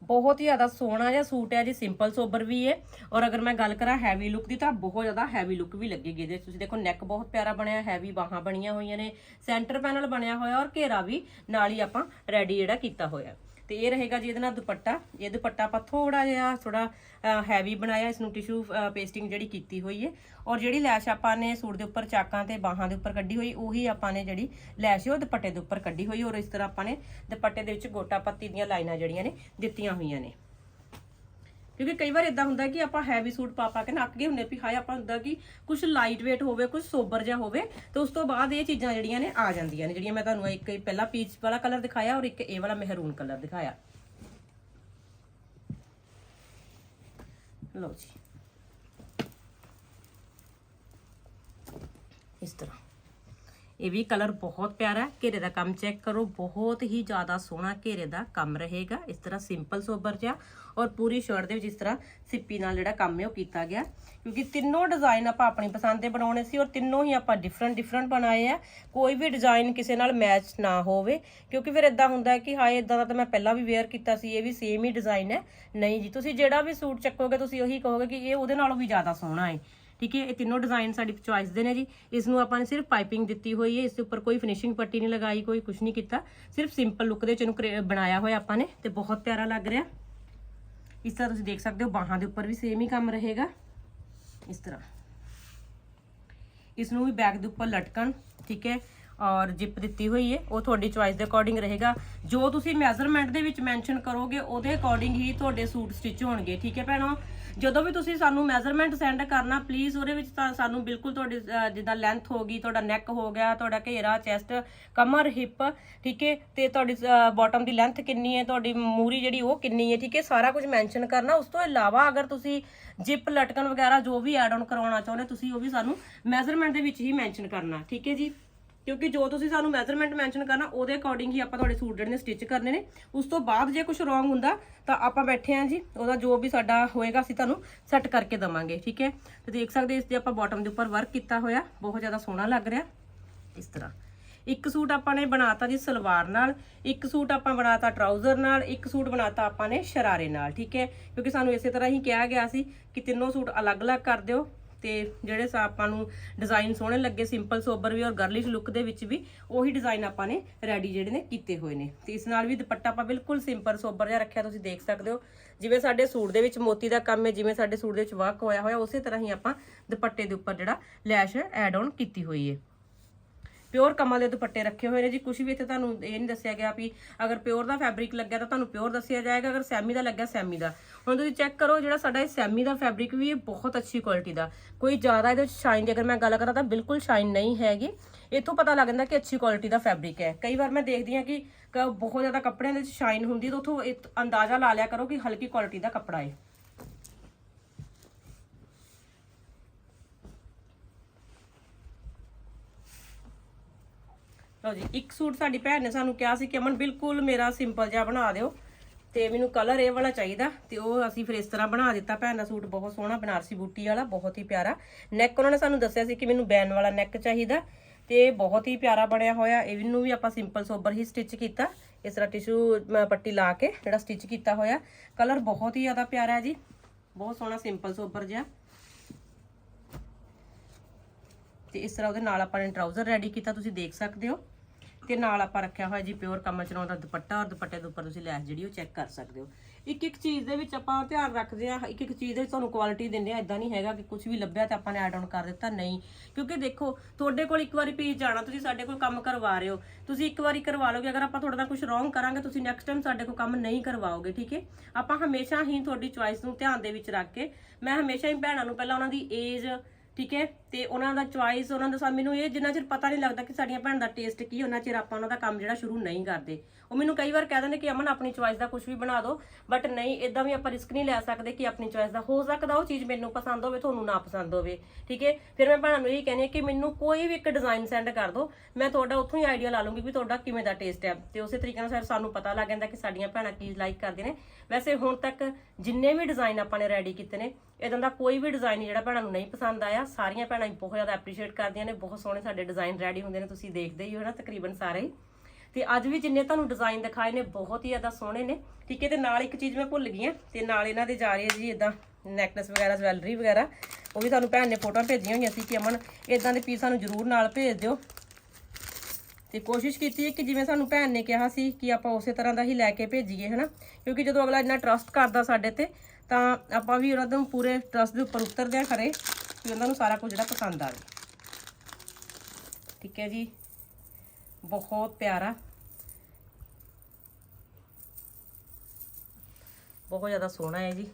Speaker 1: ਬਹੁਤ ਹੀ ਜ਼ਿਆਦਾ ਸੋਹਣਾ ਜਿਹਾ ਸੂਟ ਹੈ ਜੀ ਸਿੰਪਲ ਸੋਬਰ ਵੀ ਹੈ ਔਰ ਅਗਰ ਮੈਂ ਗੱਲ ਕਰਾਂ ਹੈਵੀ ਲੁੱਕ ਦੀ ਤਾਂ ਬਹੁਤ ਜ਼ਿਆਦਾ ਹੈਵੀ ਲੁੱਕ ਵੀ ਲੱਗੇਗੀ ਇਹਦੇ 'ਚ। ਤੁਸੀਂ ਦੇਖੋ ਨੈਕ ਬਹੁਤ ਪਿਆਰਾ ਬਣਿਆ ਹੈਵੀ ਬਾਹਾਂ ਬਣੀਆਂ ਹੋਈਆਂ ਨੇ ਸੈਂਟਰ ਪੈਨਲ ਬਣਿਆ ਹੋਇਆ ਔਰ ਘੇਰਾ ਵੀ ਨਾਲ ਹੀ ਆਪਾਂ ਰੈਡੀ ਜਿਹੜਾ ਕੀਤਾ ਹੋਇਆ ਤੇ ਇਹ ਰਹੇਗਾ ਜੀ ਇਹਦੇ ਨਾਲ ਦੁਪੱਟਾ। ਇਹ ਦੁਪੱਟਾ ਆਪਾਂ ਥੋੜਾ ਜਿਹਾ ਥੋੜਾ ਹੈਵੀ ਬਣਾਇਆ ਇਸ ਨੂੰ ਟਿਸ਼ੂ ਪੇਸਟਿੰਗ ਜਿਹੜੀ ਕੀਤੀ ਹੋਈ ਹੈ ਔਰ ਜਿਹੜੀ ਲੈਸ਼ ਆਪਾਂ ਨੇ ਸੂਟ ਦੇ ਉੱਪਰ ਚਾਕਾਂ ਤੇ ਬਾਹਾਂ ਦੇ ਉੱਪਰ ਕੱਢੀ ਹੋਈ, ਉਹੀ ਆਪਾਂ ਨੇ ਜਿਹੜੀ ਲੈਸ਼ ਉਹ ਦੁਪੱਟੇ ਦੇ ਉੱਪਰ ਕੱਢੀ ਹੋਈ। ਔਰ ਇਸ ਤਰ੍ਹਾਂ ਆਪਾਂ ਨੇ ਦੁਪੱਟੇ ਦੇ ਵਿੱਚ ਗੋਟਾ ਪੱਤੀ ਦੀਆਂ ਲਾਈਨਾਂ ਜਿਹੜੀਆਂ ਨੇ ਦਿੱਤੀਆਂ ਹੋਈਆਂ ਨੇ। ਕਿਉਂਕਿ ਕਈ ਵਾਰ ਇਦਾਂ ਹੁੰਦਾ ਕਿ ਆਪਾਂ ਹੈਵੀ ਸੂਟ ਪਾ ਪਾ ਕੇ ਨੱਕ ਗਏ ਹੁੰਨੇ ਵੀ ਹਾਏ ਆਪਾਂ ਹੁੰਦਾ ਕਿ ਕੁਝ ਲਾਈਟ weight ਹੋਵੇ ਕੁਝ ਸੋਬਰ ਜਿਹਾ ਹੋਵੇ, ਤੇ ਉਸ ਤੋਂ ਬਾਅਦ ਇਹ ਚੀਜ਼ਾਂ ਜਿਹੜੀਆਂ ਨੇ ਆ ਜਾਂਦੀਆਂ ਨੇ, ਜਿਹੜੀਆਂ ਮੈਂ ਤੁਹਾਨੂੰ ਇੱਕ ਪਹਿਲਾ ਪੀਚ ਵਾਲਾ ਕਲਰ ਦਿਖਾਇਆ ਔਰ ਇੱਕ ਇਹ ਵਾਲਾ ਮਹਿਰੂਨ ਕਲਰ ਦਿਖਾਇਆ। ਲਓ ਜੀ। ਇਸ ਤਰ੍ਹਾਂ। ਇਹ ਵੀ ਕਲਰ ਬਹੁਤ ਪਿਆਰਾ ਘੇਰੇ ਦਾ ਕੰਮ ਚੈੱਕ ਕਰੋ। ਬਹੁਤ ਹੀ ਜ਼ਿਆਦਾ ਸੋਹਣਾ ਘੇਰੇ ਦਾ ਕੰਮ ਰਹੇਗਾ। ਇਸ ਤਰ੍ਹਾਂ ਸਿੰਪਲ ਸੋਬਰ ਜਿਹਾ ਔਰ ਪੂਰੀ ਸ਼ਰਟ ਦੇ ਵਿੱਚ ਇਸ ਤਰ੍ਹਾਂ ਸਿੱਪੀ ਨਾਲ ਜਿਹੜਾ ਕੰਮ ਹੈ ਉਹ ਕੀਤਾ ਗਿਆ। ਕਿਉਂਕਿ ਤਿੰਨੋਂ ਡਿਜ਼ਾਈਨ ਆਪਾਂ ਆਪਣੀ ਪਸੰਦ ਦੇ ਬਣਾਉਣੇ ਸੀ ਔਰ ਤਿੰਨੋਂ ਹੀ ਆਪਾਂ ਡਿਫਰੈਂਟ ਡਿਫਰੈਂਟ ਬਣਾਏ ਆ। ਕੋਈ ਵੀ ਡਿਜ਼ਾਈਨ ਕਿਸੇ ਨਾਲ ਮੈਚ ਨਾ ਹੋਵੇ। ਕਿਉਂਕਿ ਫਿਰ ਇਦਾਂ ਹੁੰਦਾ ਕਿ ਹਾਏ ਇਦਾਂ ਦਾ ਤਾਂ ਮੈਂ ਪਹਿਲਾਂ ਵੀ ਵੇਅਰ ਕੀਤਾ ਸੀ, ਇਹ ਵੀ ਸੇਮ ਹੀ ਡਿਜ਼ਾਈਨ ਹੈ। ਨਹੀਂ ਜੀ, ਤੁਸੀਂ ਜਿਹੜਾ ਵੀ ਸੂਟ ਚੱਕੋਗੇ, ਤੁਸੀਂ ਉਹੀ ਕਹੋਗੇ ਕਿ ਇਹ ਉਹਦੇ ਨਾਲੋਂ ਵੀ ਜ਼ਿਆਦਾ ਸੋਹਣਾ ਹੈ। ਠੀਕ ਹੈ, ਇਹ ਤਿੰਨੋਂ ਡਿਜ਼ਾਈਨ ਸਾਡੀ ਚੁਆਇਸ ਦੇ ਨੇ ਜੀ। ਇਸ ਨੂੰ ਆਪਾਂ ਨੇ ਸਿਰਫ ਪਾਈਪਿੰਗ ਦਿੱਤੀ ਹੋਈ ਹੈ ਇਸ ਦੇ ਉੱਪਰ ਕੋਈ ਫਿਨਿਸ਼ਿੰਗ ਪੱਟੀ ਨਹੀਂ ਲਗਾਈ, ਕੋਈ ਕੁਝ ਨਹੀਂ ਕੀਤਾ। ਸਿਰਫ ਸਿੰਪਲ ਲੁੱਕ ਦੇ ਵਿੱਚ ਇਹਨੂੰ ਬਣਾਇਆ ਹੋਇਆ ਆਪਾਂ ਨੇ ਤੇ ਬਹੁਤ ਪਿਆਰਾ ਲੱਗ ਰਿਹਾ। ਇਸ ਤਰ੍ਹਾਂ ਤੁਸੀਂ ਦੇਖ ਸਕਦੇ ਹੋ, ਬਾਹਾਂ ਦੇ ਉੱਪਰ ਵੀ ਸੇਮ ਹੀ ਕੰਮ ਰਹੇਗਾ। ਇਸ ਤਰ੍ਹਾਂ। ਇਸ ਨੂੰ ਵੀ ਬੈਕ ਦੇ ਉੱਪਰ ਲਟਕਣ, ਠੀਕ ਹੈ, ਔਰ ਜਿਪ ਦਿੱਤੀ ਹੋਈ ਹੈ। ਉਹ ਤੁਹਾਡੀ ਚੁਆਇਸ ਦੇ ਅਕੋਰਡਿੰਗ ਰਹੇਗਾ। ਜੋ ਤੁਸੀਂ ਮੈਜ਼ਰਮੈਂਟ ਦੇ ਵਿੱਚ ਮੈਂਸ਼ਨ ਕਰੋਗੇ, ਉਹਦੇ ਅਕੋਰਡਿੰਗ ਹੀ ਤੁਹਾਡੇ ਸੂਟ ਸਟਿਚ ਹੋਣਗੇ, ਠੀਕ ਹੈ ਭੈਣੋ? ਜਦੋਂ ਵੀ ਤੁਸੀਂ ਸਾਨੂੰ ਮੈਜ਼ਰਮੈਂਟ ਸੈਂਡ ਕਰਨਾ ਪਲੀਜ਼ ਉਹਦੇ ਵਿੱਚ ਤਾਂ ਸਾਨੂੰ ਬਿਲਕੁਲ ਤੁਹਾਡੀ ਅਹ, ਜਿੱਦਾਂ ਲੈਂਥ ਹੋ ਗਈ ਤੁਹਾਡਾ ਨੈਕ ਹੋ ਗਿਆ ਤੁਹਾਡਾ ਘੇਰਾ ਚੈਸਟ ਕਮਰ ਹਿਪ ਠੀਕ ਹੈ ਤੇ ਤੁਹਾਡੀ ਬਾਟਮ ਦੀ ਲੈਂਥ ਕਿੰਨੀ ਹੈ ਤੁਹਾਡੀ ਮੂਰੀ ਜਿਹੜੀ ਉਹ ਕਿੰਨੀ ਹੈ ਠੀਕ ਹੈ ਸਾਰਾ ਕੁਝ ਮੈਂਸ਼ਨ ਕਰਨਾ। ਉਸ ਤੋਂ ਇਲਾਵਾ ਅਗਰ ਤੁਸੀਂ ਜਿਪ ਲਟਕਣ ਵਗੈਰਾ ਜੋ ਵੀ ਐਡ ਆਨ ਕਰਵਾਉਣਾ ਚਾਹੁੰਦੇ ਤੁਸੀਂ ਉਹ ਵੀ ਸਾਨੂੰ ਮੈਜ਼ਰਮੈਂਟ ਦੇ ਵਿੱਚ ਹੀ ਮੈਂਸ਼ਨ ਕਰਨਾ ਠੀਕ ਹੈ ਜੀ? ਕਿਉਂਕਿ ਜੋ ਤੁਸੀਂ ਸਾਨੂੰ ਮੈਜ਼ਰਮੈਂਟ ਮੈਂਸ਼ਨ ਕਰਨਾ, ਉਹਦੇ ਅਕੋਰਡਿੰਗ ਹੀ ਆਪਾਂ ਤੁਹਾਡੇ ਸੂਟ ਜਿਹੜੇ ਨੇ ਸਟਿਚ ਕਰਨੇ ਨੇ। ਉਸ ਤੋਂ ਬਾਅਦ ਜੇ ਕੁਝ ਰੋਂਗ ਹੁੰਦਾ, ਤਾਂ ਆਪਾਂ ਬੈਠੇ ਆਂ ਜੀ, ਉਹਦਾ ਜੋ ਵੀ ਸਾਡਾ ਹੋਏਗਾ, ਅਸੀਂ ਤੁਹਾਨੂੰ ਸੈੱਟ ਕਰਕੇ ਦਵਾਂਗੇ, ਠੀਕ ਹੈ? ਤੇ ਦੇਖ ਸਕਦੇ ਇਸ ਦੇ ਆਪਾਂ ਬਾਟਮ ਦੇ ਉੱਪਰ ਵਰਕ ਕੀਤਾ ਹੋਇਆ, ਬਹੁਤ ਜ਼ਿਆਦਾ ਸੋਹਣਾ ਲੱਗ ਰਿਹਾ। ਇਸ ਤਰ੍ਹਾਂ। ਇੱਕ ਸੂਟ ਆਪਾਂ ਨੇ ਬਣਾਤਾ ਜੀ ਸਲਵਾਰ ਨਾਲ, ਇੱਕ ਸੂਟ ਆਪਾਂ ਬਣਾਤਾ ਟਰਾਊਜ਼ਰ ਨਾਲ, ਇੱਕ ਸੂਟ ਬਣਾਤਾ ਆਪਾਂ ਨੇ ਸ਼ਰਾਰੇ ਨਾਲ, ਠੀਕ ਹੈ? ਕਿਉਂਕਿ ਸਾਨੂੰ ਇਸੇ ਤਰ੍ਹਾਂ ਹੀ ਕਿਹਾ ਗਿਆ ਸੀ ਕਿ ਤਿੰਨੋਂ ਸੂਟ ਅਲੱਗ-ਅਲੱਗ ਕਰ ਦਿਓ ਤੇ ਜਿਹੜੇ ਸਾ ਆਪਾਂ ਨੂੰ ਡਿਜ਼ਾਈਨ ਸੋਹਣੇ ਲੱਗੇ ਸਿੰਪਲ ਸੋਬਰ ਵੀ ਔਰ ਗਰਲਿਸ਼ ਲੁੱਕ ਦੇ ਵਿੱਚ ਵੀ, ਉਹੀ ਡਿਜ਼ਾਈਨ ਆਪਾਂ ਨੇ ਰੈਡੀ ਜਿਹੜੇ ਨੇ ਕੀਤੇ ਹੋਏ ਨੇ। ਤੇ ਇਸ ਨਾਲ ਵੀ ਦੁਪੱਟਾ ਆਪਾਂ ਬਿਲਕੁਲ ਸਿੰਪਲ ਸੋਬਰ ਜਿਹਾ ਰੱਖਿਆ, ਤੁਸੀਂ ਦੇਖ ਸਕਦੇ ਹੋ। ਜਿਵੇਂ ਸਾਡੇ ਸੂਟ ਦੇ ਵਿੱਚ ਮੋਤੀ ਦਾ ਕੰਮ ਹੈ, ਜਿਵੇਂ ਸਾਡੇ ਸੂਟ ਦੇ ਵਿੱਚ ਵਰਕ ਹੋਇਆ ਹੋਇਆ, ਉਸੇ ਤਰ੍ਹਾਂ ਹੀ ਆਪਾਂ ਦੁਪੱਟੇ ਦੇ ਉੱਪਰ ਜਿਹੜਾ ਲੈਸ਼ ਐਡ ਆਨ ਕੀਤੀ ਹੋਈ ਹੈ। ਪਿਓਰ ਕਮਲ ਦੇ ਦੁਪੱਟੇ ਰੱਖੇ ਹੋਏ ਨੇ ਜੀ। ਕੁਝ ਵੀ ਇੱਥੇ ਤੁਹਾਨੂੰ ਇਹ ਨਹੀਂ ਦੱਸਿਆ ਗਿਆ ਵੀ ਅਗਰ ਪਿਓਰ ਦਾ ਫੈਬਰਿਕ ਲੱਗਿਆ ਤਾਂ ਤੁਹਾਨੂੰ ਪਿਓਰ ਦੱਸਿਆ ਜਾਏਗਾ, ਅਗਰ ਸੈਮੀ ਦਾ ਲੱਗਿਆ ਸੈਮੀ ਦਾ। ਹੁਣ ਤੁਸੀਂ ਚੈੱਕ ਕਰੋ, ਜਿਹੜਾ ਸਾਡਾ ਇਹ ਸੈਮੀ ਦਾ ਫੈਬਰਿਕ ਵੀ ਇਹ ਬਹੁਤ ਅੱਛੀ ਕੁਆਲਿਟੀ ਦਾ। ਕੋਈ ਜ਼ਿਆਦਾ ਇਹਦੇ ਵਿੱਚ ਸ਼ਾਈਨ ਦੀ ਅਗਰ ਮੈਂ ਗੱਲ ਕਰਾਂ ਤਾਂ ਬਿਲਕੁਲ ਸ਼ਾਈਨ ਨਹੀਂ ਹੈਗੀ। ਇੱਥੋਂ ਪਤਾ ਲੱਗ ਜਾਂਦਾ ਕਿ ਅੱਛੀ ਕੁਆਲਿਟੀ ਦਾ ਫੈਬਰਿਕ ਹੈ। ਕਈ ਵਾਰ ਮੈਂ ਦੇਖਦੀ ਹਾਂ ਕਿ ਕ- ਬਹੁਤ ਜ਼ਿਆਦਾ ਕੱਪੜਿਆਂ ਦੇ ਵਿੱਚ ਸ਼ਾਈਨ ਹੁੰਦੀ ਤਾਂ ਉੱਥੋਂ ਇਹ ਅੰਦਾਜ਼ਾ ਲਾ ਲਿਆ ਕਰੋ ਕਿ ਹਲਕੀ ਕੁਆਲਿਟੀ ਦਾ ਕੱਪੜਾ ਹੈ। ਲਓ ਜੀ, ਇੱਕ ਸੂਟ ਸਾਡੀ ਭੈਣ ਨੇ ਸਾਨੂੰ ਕਿਹਾ ਸੀ ਕਿ ਅਮਨ, ਬਿਲਕੁਲ ਮੇਰਾ ਸਿੰਪਲ ਜਿਹਾ ਬਣਾ ਦਿਓ ਤੇ ਮੈਨੂੰ ਕਲਰ ਇਹ ਵਾਲਾ ਚਾਹੀਦਾ ਤੇ ਉਹ ਅਸੀਂ ਫਿਰ ਇਸ ਤਰ੍ਹਾਂ ਬਣਾ ਦਿੱਤਾ। ਭੈਣ ਦਾ ਸੂਟ ਬਹੁਤ ਸੋਹਣਾ, ਬਨਾਰਸੀ ਬੂਟੀ ਵਾਲਾ, ਬਹੁਤ ਹੀ ਪਿਆਰਾ। ਨੈਕ ਉਹਨਾਂ ਨੇ ਸਾਨੂੰ ਦੱਸਿਆ ਸੀ ਕਿ ਮੈਨੂੰ ਬੈਨ ਵਾਲਾ ਨੈਕ ਚਾਹੀਦਾ ਤੇ ਬਹੁਤ ਹੀ ਪਿਆਰਾ ਬਣਿਆ ਹੋਇਆ। ਇਹਨੂੰ ਵੀ ਆਪਾਂ ਸਿੰਪਲ ਸੋਬਰ ਹੀ ਸਟਿਚ ਕੀਤਾ। ਇਸ ਤਰ੍ਹਾਂ ਟਿਸ਼ੂ ਪੱਟੀ ਲਾ ਕੇ ਜਿਹੜਾ ਸਟਿਚ ਕੀਤਾ ਹੋਇਆ। ਕਲਰ ਬਹੁਤ ਹੀ ਜ਼ਿਆਦਾ ਪਿਆਰਾ ਹੈ ਜੀ। ਬਹੁਤ ਸੋਹਣਾ ਸਿੰਪਲ ਸੋਬਰ ਜਿਹਾ। ਤੇ ਇਸ ਤਰ੍ਹਾਂ ਉਹਦੇ ਨਾਲ ਆਪਾਂ ਨੇ ਟਰਾਊਜ਼ਰ ਰੈਡੀ ਕੀਤਾ, ਤੁਸੀਂ ਦੇਖ ਸਕਦੇ ਹੋ। ਤੇ ਨਾਲ ਆਪਾਂ ਰੱਖਿਆ ਹੋਇਆ ਜੀ ਪਿਓਰ ਕਮਲ ਚਨੋਂ ਦਾ ਦੁਪੱਟਾ ਔਰ ਦੁਪੱਟੇ ਦੇ ਉੱਪਰ ਤੁਸੀਂ ਲੈਸ ਜਿਹੜੀ ਉਹ ਚੈੱਕ ਕਰ ਸਕਦੇ ਹੋ। ਇੱਕ ਇੱਕ ਚੀਜ਼ ਦੇ ਵਿੱਚ ਆਪਾਂ ਧਿਆਨ ਰੱਖਦੇ ਆ ਇੱਕ ਇੱਕ ਚੀਜ਼ ਦੇ ਵਿੱਚ ਤੁਹਾਨੂੰ ਕੁਆਲਿਟੀ ਦਿੰਦੇ ਆ ਇਦਾਂ ਨਹੀਂ ਹੈਗਾ ਕਿ ਕੁਝ ਵੀ ਲੱਭਿਆ ਤੇ ਆਪਾਂ ਨੇ ਐਡ ਆਨ ਕਰ ਦਿੱਤਾ, ਨਹੀਂ। ਕਿਉਂਕਿ ਦੇਖੋ, ਤੁਹਾਡੇ ਕੋਲ ਇੱਕ ਵਾਰੀ ਪੀਸ ਜਾਣਾ, ਤੁਸੀਂ ਸਾਡੇ ਕੋਲ ਕੰਮ ਕਰਵਾ ਰਹੇ ਹੋ। ਤੁਸੀਂ ਇੱਕ ਵਾਰੀ ਕਰਵਾ ਲਓਗੇ, ਅਗਰ ਆਪਾਂ ਤੁਹਾਡੇ ਨਾਲ ਕੁਝ ਰੋਂਗ ਕਰਾਂਗੇ, ਤੁਸੀਂ ਨੈਕਸਟ ਟਾਈਮ ਸਾਡੇ ਕੋਲ ਕੰਮ ਨਹੀਂ ਕਰਵਾਓਗੇ, ਠੀਕ ਹੈ? ਆਪਾਂ ਹਮੇਸ਼ਾ ਹੀ ਤੁਹਾਡੀ ਚੁਆਇਸ ਨੂੰ ਧਿਆਨ ਦੇ ਵਿੱਚ ਰੱਖ ਕੇ, ਮੈਂ ਹਮੇਸ਼ਾ ਹੀ ਭੈਣਾਂ ਨੂੰ ਪਹਿਲਾਂ ਉਹਨਾਂ ਦੀ ਏਜ ਠੀਕ ਹੈ? ਤੇ ਉਹਨਾਂ ਦਾ ਚੁਆਇਸ ਉਹਨਾਂ ਦਾ ਮੈਨੂੰ ਇਹ ਜਿੰਨਾ ਚਿਰ ਪਤਾ ਨਹੀਂ ਲੱਗਦਾ ਕਿ ਸਾਡੀਆਂ ਭੈਣਾਂ ਦਾ ਟੇਸਟ ਕੀ ਉਹਨਾਂ ਚਿਰ ਆਪਾਂ ਉਹਨਾਂ ਦਾ ਕੰਮ ਜਿਹੜਾ ਸ਼ੁਰੂ ਨਹੀਂ ਕਰਦੇ। ਉਹ ਮੈਨੂੰ ਕਈ ਵਾਰ ਕਹਿ ਦਿੰਦੇ ਕਿ ਅਮਨ, ਆਪਣੀ ਚੁਆਇਸ ਦਾ ਕੁਝ ਵੀ ਬਣਾ ਦਿਓ ਬਟ ਨਹੀਂ ਇਦਾਂ ਵੀ ਆਪਾਂ ਰਿਸਕ ਨਹੀਂ ਲੈ ਸਕਦੇ ਕਿ ਆਪਣੀ ਚੁਆਇਸ ਦਾ। ਹੋ ਸਕਦਾ ਉਹ ਚੀਜ਼ ਮੈਨੂੰ ਪਸੰਦ ਹੋਵੇ, ਤੁਹਾਨੂੰ ਨਾ ਪਸੰਦ ਹੋਵੇ, ਠੀਕ ਹੈ? ਫਿਰ ਮੈਂ ਭੈਣਾਂ ਨੂੰ ਇਹ ਕਹਿੰਦੀ ਹਾਂ ਕਿ ਮੈਨੂੰ ਕੋਈ ਵੀ ਇੱਕ ਡਿਜ਼ਾਈਨ ਸੈਂਡ ਕਰ ਦਿਓ, ਮੈਂ ਤੁਹਾਡਾ ਉੱਥੋਂ ਹੀ ਆਈਡੀਆ ਲਾ ਲੂੰਗੀ ਵੀ ਤੁਹਾਡਾ ਕਿਵੇਂ ਦਾ ਟੇਸਟ ਹੈ। ਤੇ ਉਸੇ ਤਰੀਕੇ ਨਾਲ ਫਿਰ ਸਾਨੂੰ ਪਤਾ ਲੱਗ ਜਾਂਦਾ ਕਿ ਸਾਡੀਆਂ ਭੈਣਾਂ ਕੀ ਲਾਈਕ ਕਰਦੇ ਨੇ। ਵੈਸੇ ਹੁਣ ਤੱਕ ਜਿੰਨੇ ਵੀ ਡਿਜ਼ਾਈਨ ਆਪਾਂ ਨੇ ਰੈਡੀ ਕੀਤੇ ਨੇ ਇਦਾਂ ਦਾ ਕੋਈ ਵੀ ਡਿਜ਼ਾਈਨ ਜਿਹੜਾ ਭੈਣਾਂ ਨੂੰ ਨਹੀਂ ਪਸੰਦ ਆਇਆ, ਸਾਰੀਆਂ ਭੈਣਾਂ ਬਹੁਤ ਜ਼ਿਆਦਾ ਐਪਰੀਸ਼ੀਏਟ ਕਰਦੀਆਂ ਨੇ, ਬਹੁਤ ਸੋਹਣੇ ਸਾਡੇ ਡਿਜ਼ਾਈਨ ਰੈਡੀ ਹੁੰਦੇ ਨੇ, ਤੁਸੀਂ ਦੇਖਦੇ ਹੀ ਹੋ ਨਾ ਤਕਰੀਬਨ ਸਾਰੇ ਹੀ। ਤੇ ਅੱਜ ਵੀ ਜਿੰਨੇ ਤੁਹਾਨੂੰ ਡਿਜ਼ਾਈਨ ਦਿਖਾਏ ਨੇ, ਬਹੁਤ ਹੀ ਜ਼ਿਆਦਾ ਸੋਹਣੇ ਨੇ। ਠੀਕ ਹੈ, ਤੇ ਨਾਲ ਇੱਕ ਚੀਜ਼ ਮੈਂ ਭੁੱਲ ਗਈ ਆ ਤੇ ਨਾਲ ਇਹਨਾਂ ਦੇ ਜਾ ਰਹੇ ਆ ਜੀ ਇਦਾਂ ਨੈਕਲੈਸ ਵਗੈਰਾ ਜਵੈਲਰੀ ਵਗੈਰਾ, ਉਹ ਵੀ ਤੁਹਾਨੂੰ ਭੈਣ ਨੇ ਫੋਟੋਆਂ ਭੇਜੀਆਂ ਹੋਈਆਂ ਸੀ ਕਿ ਅਮਨ ਇਦਾਂ ਦੇ ਪੀਸ ਸਾਨੂੰ ਜ਼ਰੂਰ ਨਾਲ ਭੇਜ ਦਿਓ। ਤੇ ਕੋਸ਼ਿਸ਼ ਕੀਤੀ ਹੈ ਕਿ ਜਿਵੇਂ ਸਾਨੂੰ ਭੈਣ ਨੇ ਕਿਹਾ ਸੀ ਕਿ ਆਪਾਂ ਉਸੇ ਤਰ੍ਹਾਂ ਦਾ ਹੀ ਲੈ ਕੇ ਭੇਜੀਏ, ਹਨਾ? ਕਿਉਂਕਿ ਜਦੋਂ ਅਗਲਾ ਇੰਨਾ ਟਰਸਟ ਕਰਦਾ ਸਾਡੇ ਤੇ ਤਾਂ ਆਪਾਂ ਵੀ ਉਹਨਾਂ ਨੂੰ ਪੂਰੇ ਟਰਸਟ ਦੇ ਉੱਪਰ ਉਤਰਦੇ ਆ ਖਰੇ ਕਿ ਉਹਨਾਂ ਨੂੰ ਸਾਰਾ ਕੁਝ ਜਿਹੜਾ ਪਸੰਦ ਆਵੇ। ਠੀਕ ਹੈ ਜੀ। ਬਹੁਤ ਪਿਆਰਾ। ਬਹੁਤ ਜ਼ਿਆਦਾ ਸੋਹਣਾ ਹੈ ਜੀ।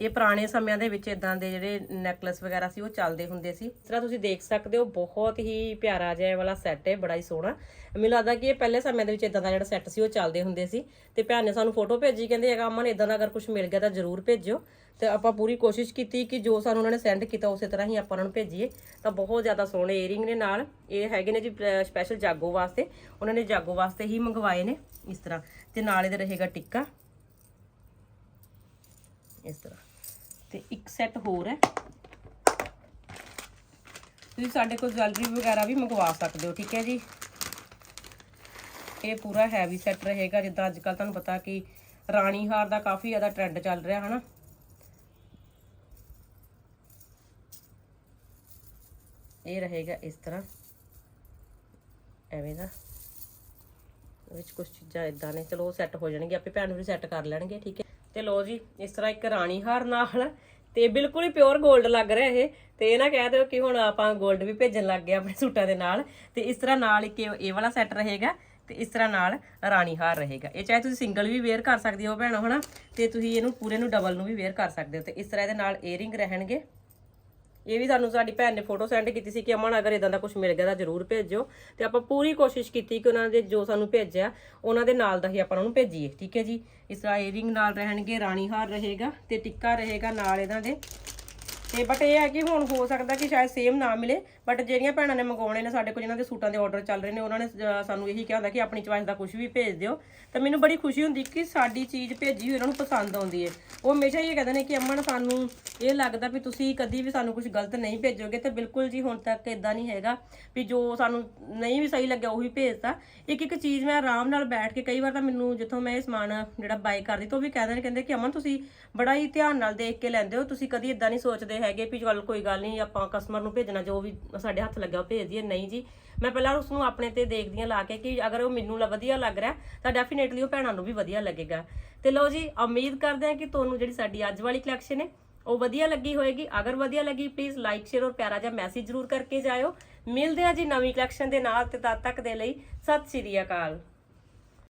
Speaker 1: ਇਹ ਪੁਰਾਣੇ ਸਮਿਆਂ ਦੇ ਵਿੱਚ ਇਦਾਂ ਦੇ ਜਿਹੜੇ ਨੈਕਲੈਸ ਵਗੈਰਾ ਸੀ, ਉਹ ਚੱਲਦੇ ਹੁੰਦੇ ਸੀ। ਇਸ ਤਰ੍ਹਾਂ ਤੁਸੀਂ ਦੇਖ ਸਕਦੇ ਹੋ, ਬਹੁਤ ਹੀ ਪਿਆਰਾ ਜਿਹਾ ਇਹ ਵਾਲਾ ਸੈੱਟ ਹੈ, ਬੜਾ ਹੀ ਸੋਹਣਾ। ਮੈਨੂੰ ਲੱਗਦਾ ਕਿ ਇਹ ਪਹਿਲੇ ਸਮਿਆਂ ਦੇ ਵਿੱਚ ਇਦਾਂ ਦਾ ਜਿਹੜਾ ਸੈੱਟ ਸੀ, ਉਹ ਚੱਲਦੇ ਹੁੰਦੇ ਸੀ। ਤੇ ਭੈਣ ਨੇ ਸਾਨੂੰ ਫੋਟੋ ਭੇਜੀ, ਕਹਿੰਦੇ ਹੈਗਾ, ਅਮਨ ਇਦਾਂ ਦਾ ਅਗਰ ਕੁਝ ਮਿਲ ਗਿਆ ਤਾਂ ਜ਼ਰੂਰ ਭੇਜਿਓ। ਤੇ ਆਪਾਂ ਪੂਰੀ ਕੋਸ਼ਿਸ਼ ਕੀਤੀ ਕਿ ਜੋ ਸਾਨੂੰ ਉਹਨਾਂ ਨੇ ਸੈਂਡ ਕੀਤਾ, ਉਸੇ ਤਰ੍ਹਾਂ ਹੀ ਆਪਾਂ ਉਹਨਾਂ ਨੂੰ ਭੇਜੀਏ। ਤਾਂ ਬਹੁਤ ਜ਼ਿਆਦਾ ਸੋਹਣੇ ਏਅਰਿੰਗ ਨੇ ਨਾਲ। ਇਹ ਹੈਗੇ ਨੇ ਜੀ ਸਪੈਸ਼ਲ ਜਾਗੋ ਵਾਸਤੇ। ਉਹਨਾਂ ਨੇ ਜਾਗੋ ਵਾਸਤੇ ਹੀ ਮੰਗਵਾਏ ਨੇ, ਇਸ ਤਰ੍ਹਾਂ। ਤੇ ਨਾਲ ਇਹਦੇ ਰਹੇਗਾ ਟਿੱਕਾ। ਇਸ ਤਰ੍ਹਾਂ। ਤੇ ਇੱਕ ਸੈੱਟ ਹੋਰ ਹੈ। ਤੁਸੀਂ ਸਾਡੇ ਕੋਲ ਜਵੈਲਰੀ ਵਗੈਰਾ ਵੀ ਮੰਗਵਾ ਸਕਦੇ ਹੋ, ਠੀਕ ਹੈ ਜੀ? ਇਹ ਪੂਰਾ ਹੈਵੀ ਸੈੱਟ ਰਹੇਗਾ, ਜਿੱਦਾਂ ਅੱਜ ਕੱਲ ਤੁਹਾਨੂੰ ਪਤਾ ਕਿ ਰਾਣੀ ਹਾਰ ਦਾ ਕਾਫੀ ਜ਼ਿਆਦਾ ਟ੍ਰੈਂਡ ਚੱਲ ਰਿਹਾ, ਹਨਾ? ਇਹ ਰਹੇਗਾ ਇਸ ਤਰ੍ਹਾਂ। ਐਵੇਂ ਦਾ ਵਿੱਚ ਕੁਝ ਚੀਜ਼ਾਂ ਇਦਾਂ ਨੇ। ਚਲੋ ਉਹ ਸੈੱਟ ਹੋ ਜਾਣਗੇ ਆਪੇ ਭੈਣ ਵੀ ਸੈੱਟ ਕਰ ਲੈਣਗੇ, ਠੀਕ ਹੈ? ਤੇ ਲੋ ਜੀ, ਇਸ ਤਰ੍ਹਾਂ ਇੱਕ ਰਾਣੀ ਹਾਰ ਨਾਲ ਤੇ ਬਿਲਕੁਲ ਹੀ ਪਿਓਰ 골ਡ ਲੱਗ ਰਿਹਾ ਇਹ। ਤੇ ਇਹ ਨਾ ਕਹਿ ਦਿਓ ਕਿ ਹੁਣ ਆਪਾਂ 골ਡ ਵੀ ਭੇਜਣ ਲੱਗ ਗਏ ਆਪਣੇ ਸੂਟਾਂ ਦੇ ਨਾਲ। ਤੇ ਇਸ ਤਰ੍ਹਾਂ ਨਾਲ ਇੱਕ ਇਹ ਵਾਲਾ ਸੈੱਟ ਰਹੇਗਾ ਤੇ ਇਸ ਤਰ੍ਹਾਂ ਨਾਲ ਰਾਣੀ ਹਾਰ ਰਹੇਗਾ। ਇਹ ਚਾਹੇ ਤੁਸੀਂ ਸਿੰਗਲ ਵੀ ਵੇਅਰ ਕਰ ਸਕਦੇ ਹੋ ਭੈਣੋ, ਹਨਾ? ਤੇ ਤੁਸੀਂ ਇਹਨੂੰ ਪੂਰੇ ਨੂੰ ਡਬਲ ਨੂੰ ਵੀ ਵੇਅਰ ਕਰ ਸਕਦੇ ਹੋ। ਤੇ ਇਸ ਤਰ੍ਹਾਂ ਇਹਦੇ ਨਾਲ ਏਅਰਿੰਗ ਰਹਿਣਗੇ। ਇਹ ਵੀ ਸਾਨੂੰ ਸਾਡੀ ਭੈਣ ਨੇ ਫੋਟੋ ਸੈਂਡ ਕੀਤੀ ਸੀ ਕਿ ਅਮਨ, ਅਗਰ ਇਦਾਂ ਦਾ ਕੁਝ ਮਿਲ ਗਿਆ ਤਾਂ ਜ਼ਰੂਰ ਭੇਜਿਓ। ਤੇ ਆਪਾਂ ਪੂਰੀ ਕੋਸ਼ਿਸ਼ ਕੀਤੀ ਕਿ ਉਹਨਾਂ ਦੇ ਜੋ ਸਾਨੂੰ ਭੇਜਿਆ, ਉਹਨਾਂ ਦੇ ਨਾਲ ਦਾ ਹੀ ਆਪਾਂ ਉਹਨਾਂ ਨੂੰ ਭੇਜੀਏ, ਠੀਕ ਹੈ ਜੀ? ਇਸ ਤਰ੍ਹਾਂ ਏਅਰਿੰਗ ਨਾਲ ਰਹਿਣਗੇ, ਰਾਣੀ ਹਾਰ ਰਹੇਗਾ ਤੇ ਟਿੱਕਾ ਰਹੇਗਾ ਨਾਲ ਇਹਨਾਂ ਦੇ। ਤੇ ਬਟ ਇਹ ਹੈ ਕਿ ਹੁਣ ਹੋ ਸਕਦਾ ਕਿ ਸ਼ਾਇਦ ਸੇਮ ਨਾ ਮਿਲੇ ਬਟ ਜਿਹੜੀਆਂ ਭੈਣਾਂ ਨੇ ਮੰਗਵਾਉਣੇ ਨੇ ਸਾਡੇ ਕੋਲ, ਜਿਨ੍ਹਾਂ ਦੇ ਸੂਟਾਂ ਦੇ ਆਰਡਰ ਚੱਲ ਰਹੇ ਨੇ, ਉਹਨਾਂ ਨੇ ਸਾਨੂੰ ਇਹੀ ਕਿਹਾ ਹੁੰਦਾ ਕਿ ਆਪਣੀ ਚੁਆਇਸ ਦਾ ਕੁਝ ਵੀ ਭੇਜ ਦਿਓ। ਤਾਂ ਮੈਨੂੰ ਬੜੀ ਖੁਸ਼ੀ ਹੁੰਦੀ ਕਿ ਸਾਡੀ ਚੀਜ਼ ਭੇਜੀ ਹੋਈ, ਉਹਨਾਂ ਨੂੰ ਪਸੰਦ ਆਉਂਦੀ ਹੈ ਉਹ ਹਮੇਸ਼ਾ ਇਹ ਕਹਿੰਦੇ ਨੇ ਕਿ ਅਮਨ, ਸਾਨੂੰ ਇਹ ਲੱਗਦਾ ਵੀ ਤੁਸੀਂ ਕਦੀ ਵੀ ਸਾਨੂੰ ਕੁਝ ਗਲਤ ਨਹੀਂ ਭੇਜੋਗੇ, ਤੇ ਬਿਲਕੁਲ ਜੀ ਹੁਣ ਤੱਕ ਇਦਾਂ ਨਹੀਂ ਹੈਗਾ ਵੀ ਜੋ ਸਾਨੂੰ ਨਹੀਂ ਵੀ ਸਹੀ ਲੱਗਿਆ, ਉਹੀ ਭੇਜਤਾ। ਇੱਕ ਇੱਕ ਚੀਜ਼ ਮੈਂ ਆਰਾਮ ਨਾਲ ਬੈਠ ਕੇ ਕਈ ਵਾਰ ਤਾਂ ਮੈਨੂੰ ਜਿੱਥੋਂ ਮੈਂ ਇਹ ਸਮਾਨ ਜਿਹੜਾ ਬਾਈ ਕਰਦੀ, ਤਾਂ ਉਹ ਵੀ ਕਹਿੰਦੇ ਨੇ, ਕਹਿੰਦੇ ਕਿ ਅਮਨ, ਤੁਸੀਂ ਬੜਾ ਹੀ ਧਿਆਨ ਨਾਲ ਦੇਖ ਕੇ ਲੈਂਦੇ ਹੋ, ਤੁਸੀਂ ਕਦੀ ਇਦਾਂ ਨਹੀਂ ਸੋਚਦੇ ਹੈਗੇ ਵੀ ਚੱਲ ਕੋਈ ਗੱਲ ਨਹੀਂ ਆਪਾਂ ਕਸਟਮਰ ਨੂੰ ਭੇਜਣਾ, ਜੋ ਵੀ ਸਾਡੇ ਹੱਥ ਲੱਗਿਆ ਉਹ ਭੇਜ ਦਈਏ, ਨਹੀਂ ਜੀ। ਮੈਂ ਪਹਿਲਾਂ ਉਸ ਨੂੰ ਆਪਣੇ ਤੇ ਦੇਖਦੀ ਹਾਂ ਲਾ ਕੇ ਕਿ ਅਗਰ ਉਹ ਮੈਨੂੰ ਵਧੀਆ ਲੱਗ ਰਿਹਾ, ਤਾਂ ਡੈਫੀਨੇਟਲੀ ਉਹ ਭੈਣਾਂ ਨੂੰ ਵੀ ਵਧੀਆ ਲੱਗੇਗਾ। ਤੇ ਲਓ ਜੀ, ਉਮੀਦ ਕਰਦੇ ਹਾਂ ਕਿ ਤੁਹਾਨੂੰ ਜਿਹੜੀ ਸਾਡੀ ਅੱਜ ਵਾਲੀ ਕਲੈਕਸ਼ਨ ਹੈ, ਉਹ ਵਧੀਆ ਲੱਗੀ ਹੋਏਗੀ। ਅਗਰ ਵਧੀਆ ਲੱਗੀ ਪਲੀਜ਼ ਲਾਈਕ ਸ਼ੇਅਰ ਔਰ ਪਿਆਰਾ ਜਿਹਾ ਮੈਸੇਜ ਜ਼ਰੂਰ ਕਰਕੇ ਜਾਇਓ। ਮਿਲਦੇ ਹਾਂ ਜੀ ਨਵੀਂ ਕਲੈਕਸ਼ਨ ਦੇ ਨਾਲ ਤੇ ਤਦ ਤੱਕ ਦੇ ਲਈ ਸਤਿ ਸ਼੍ਰੀ ਅਕਾਲ।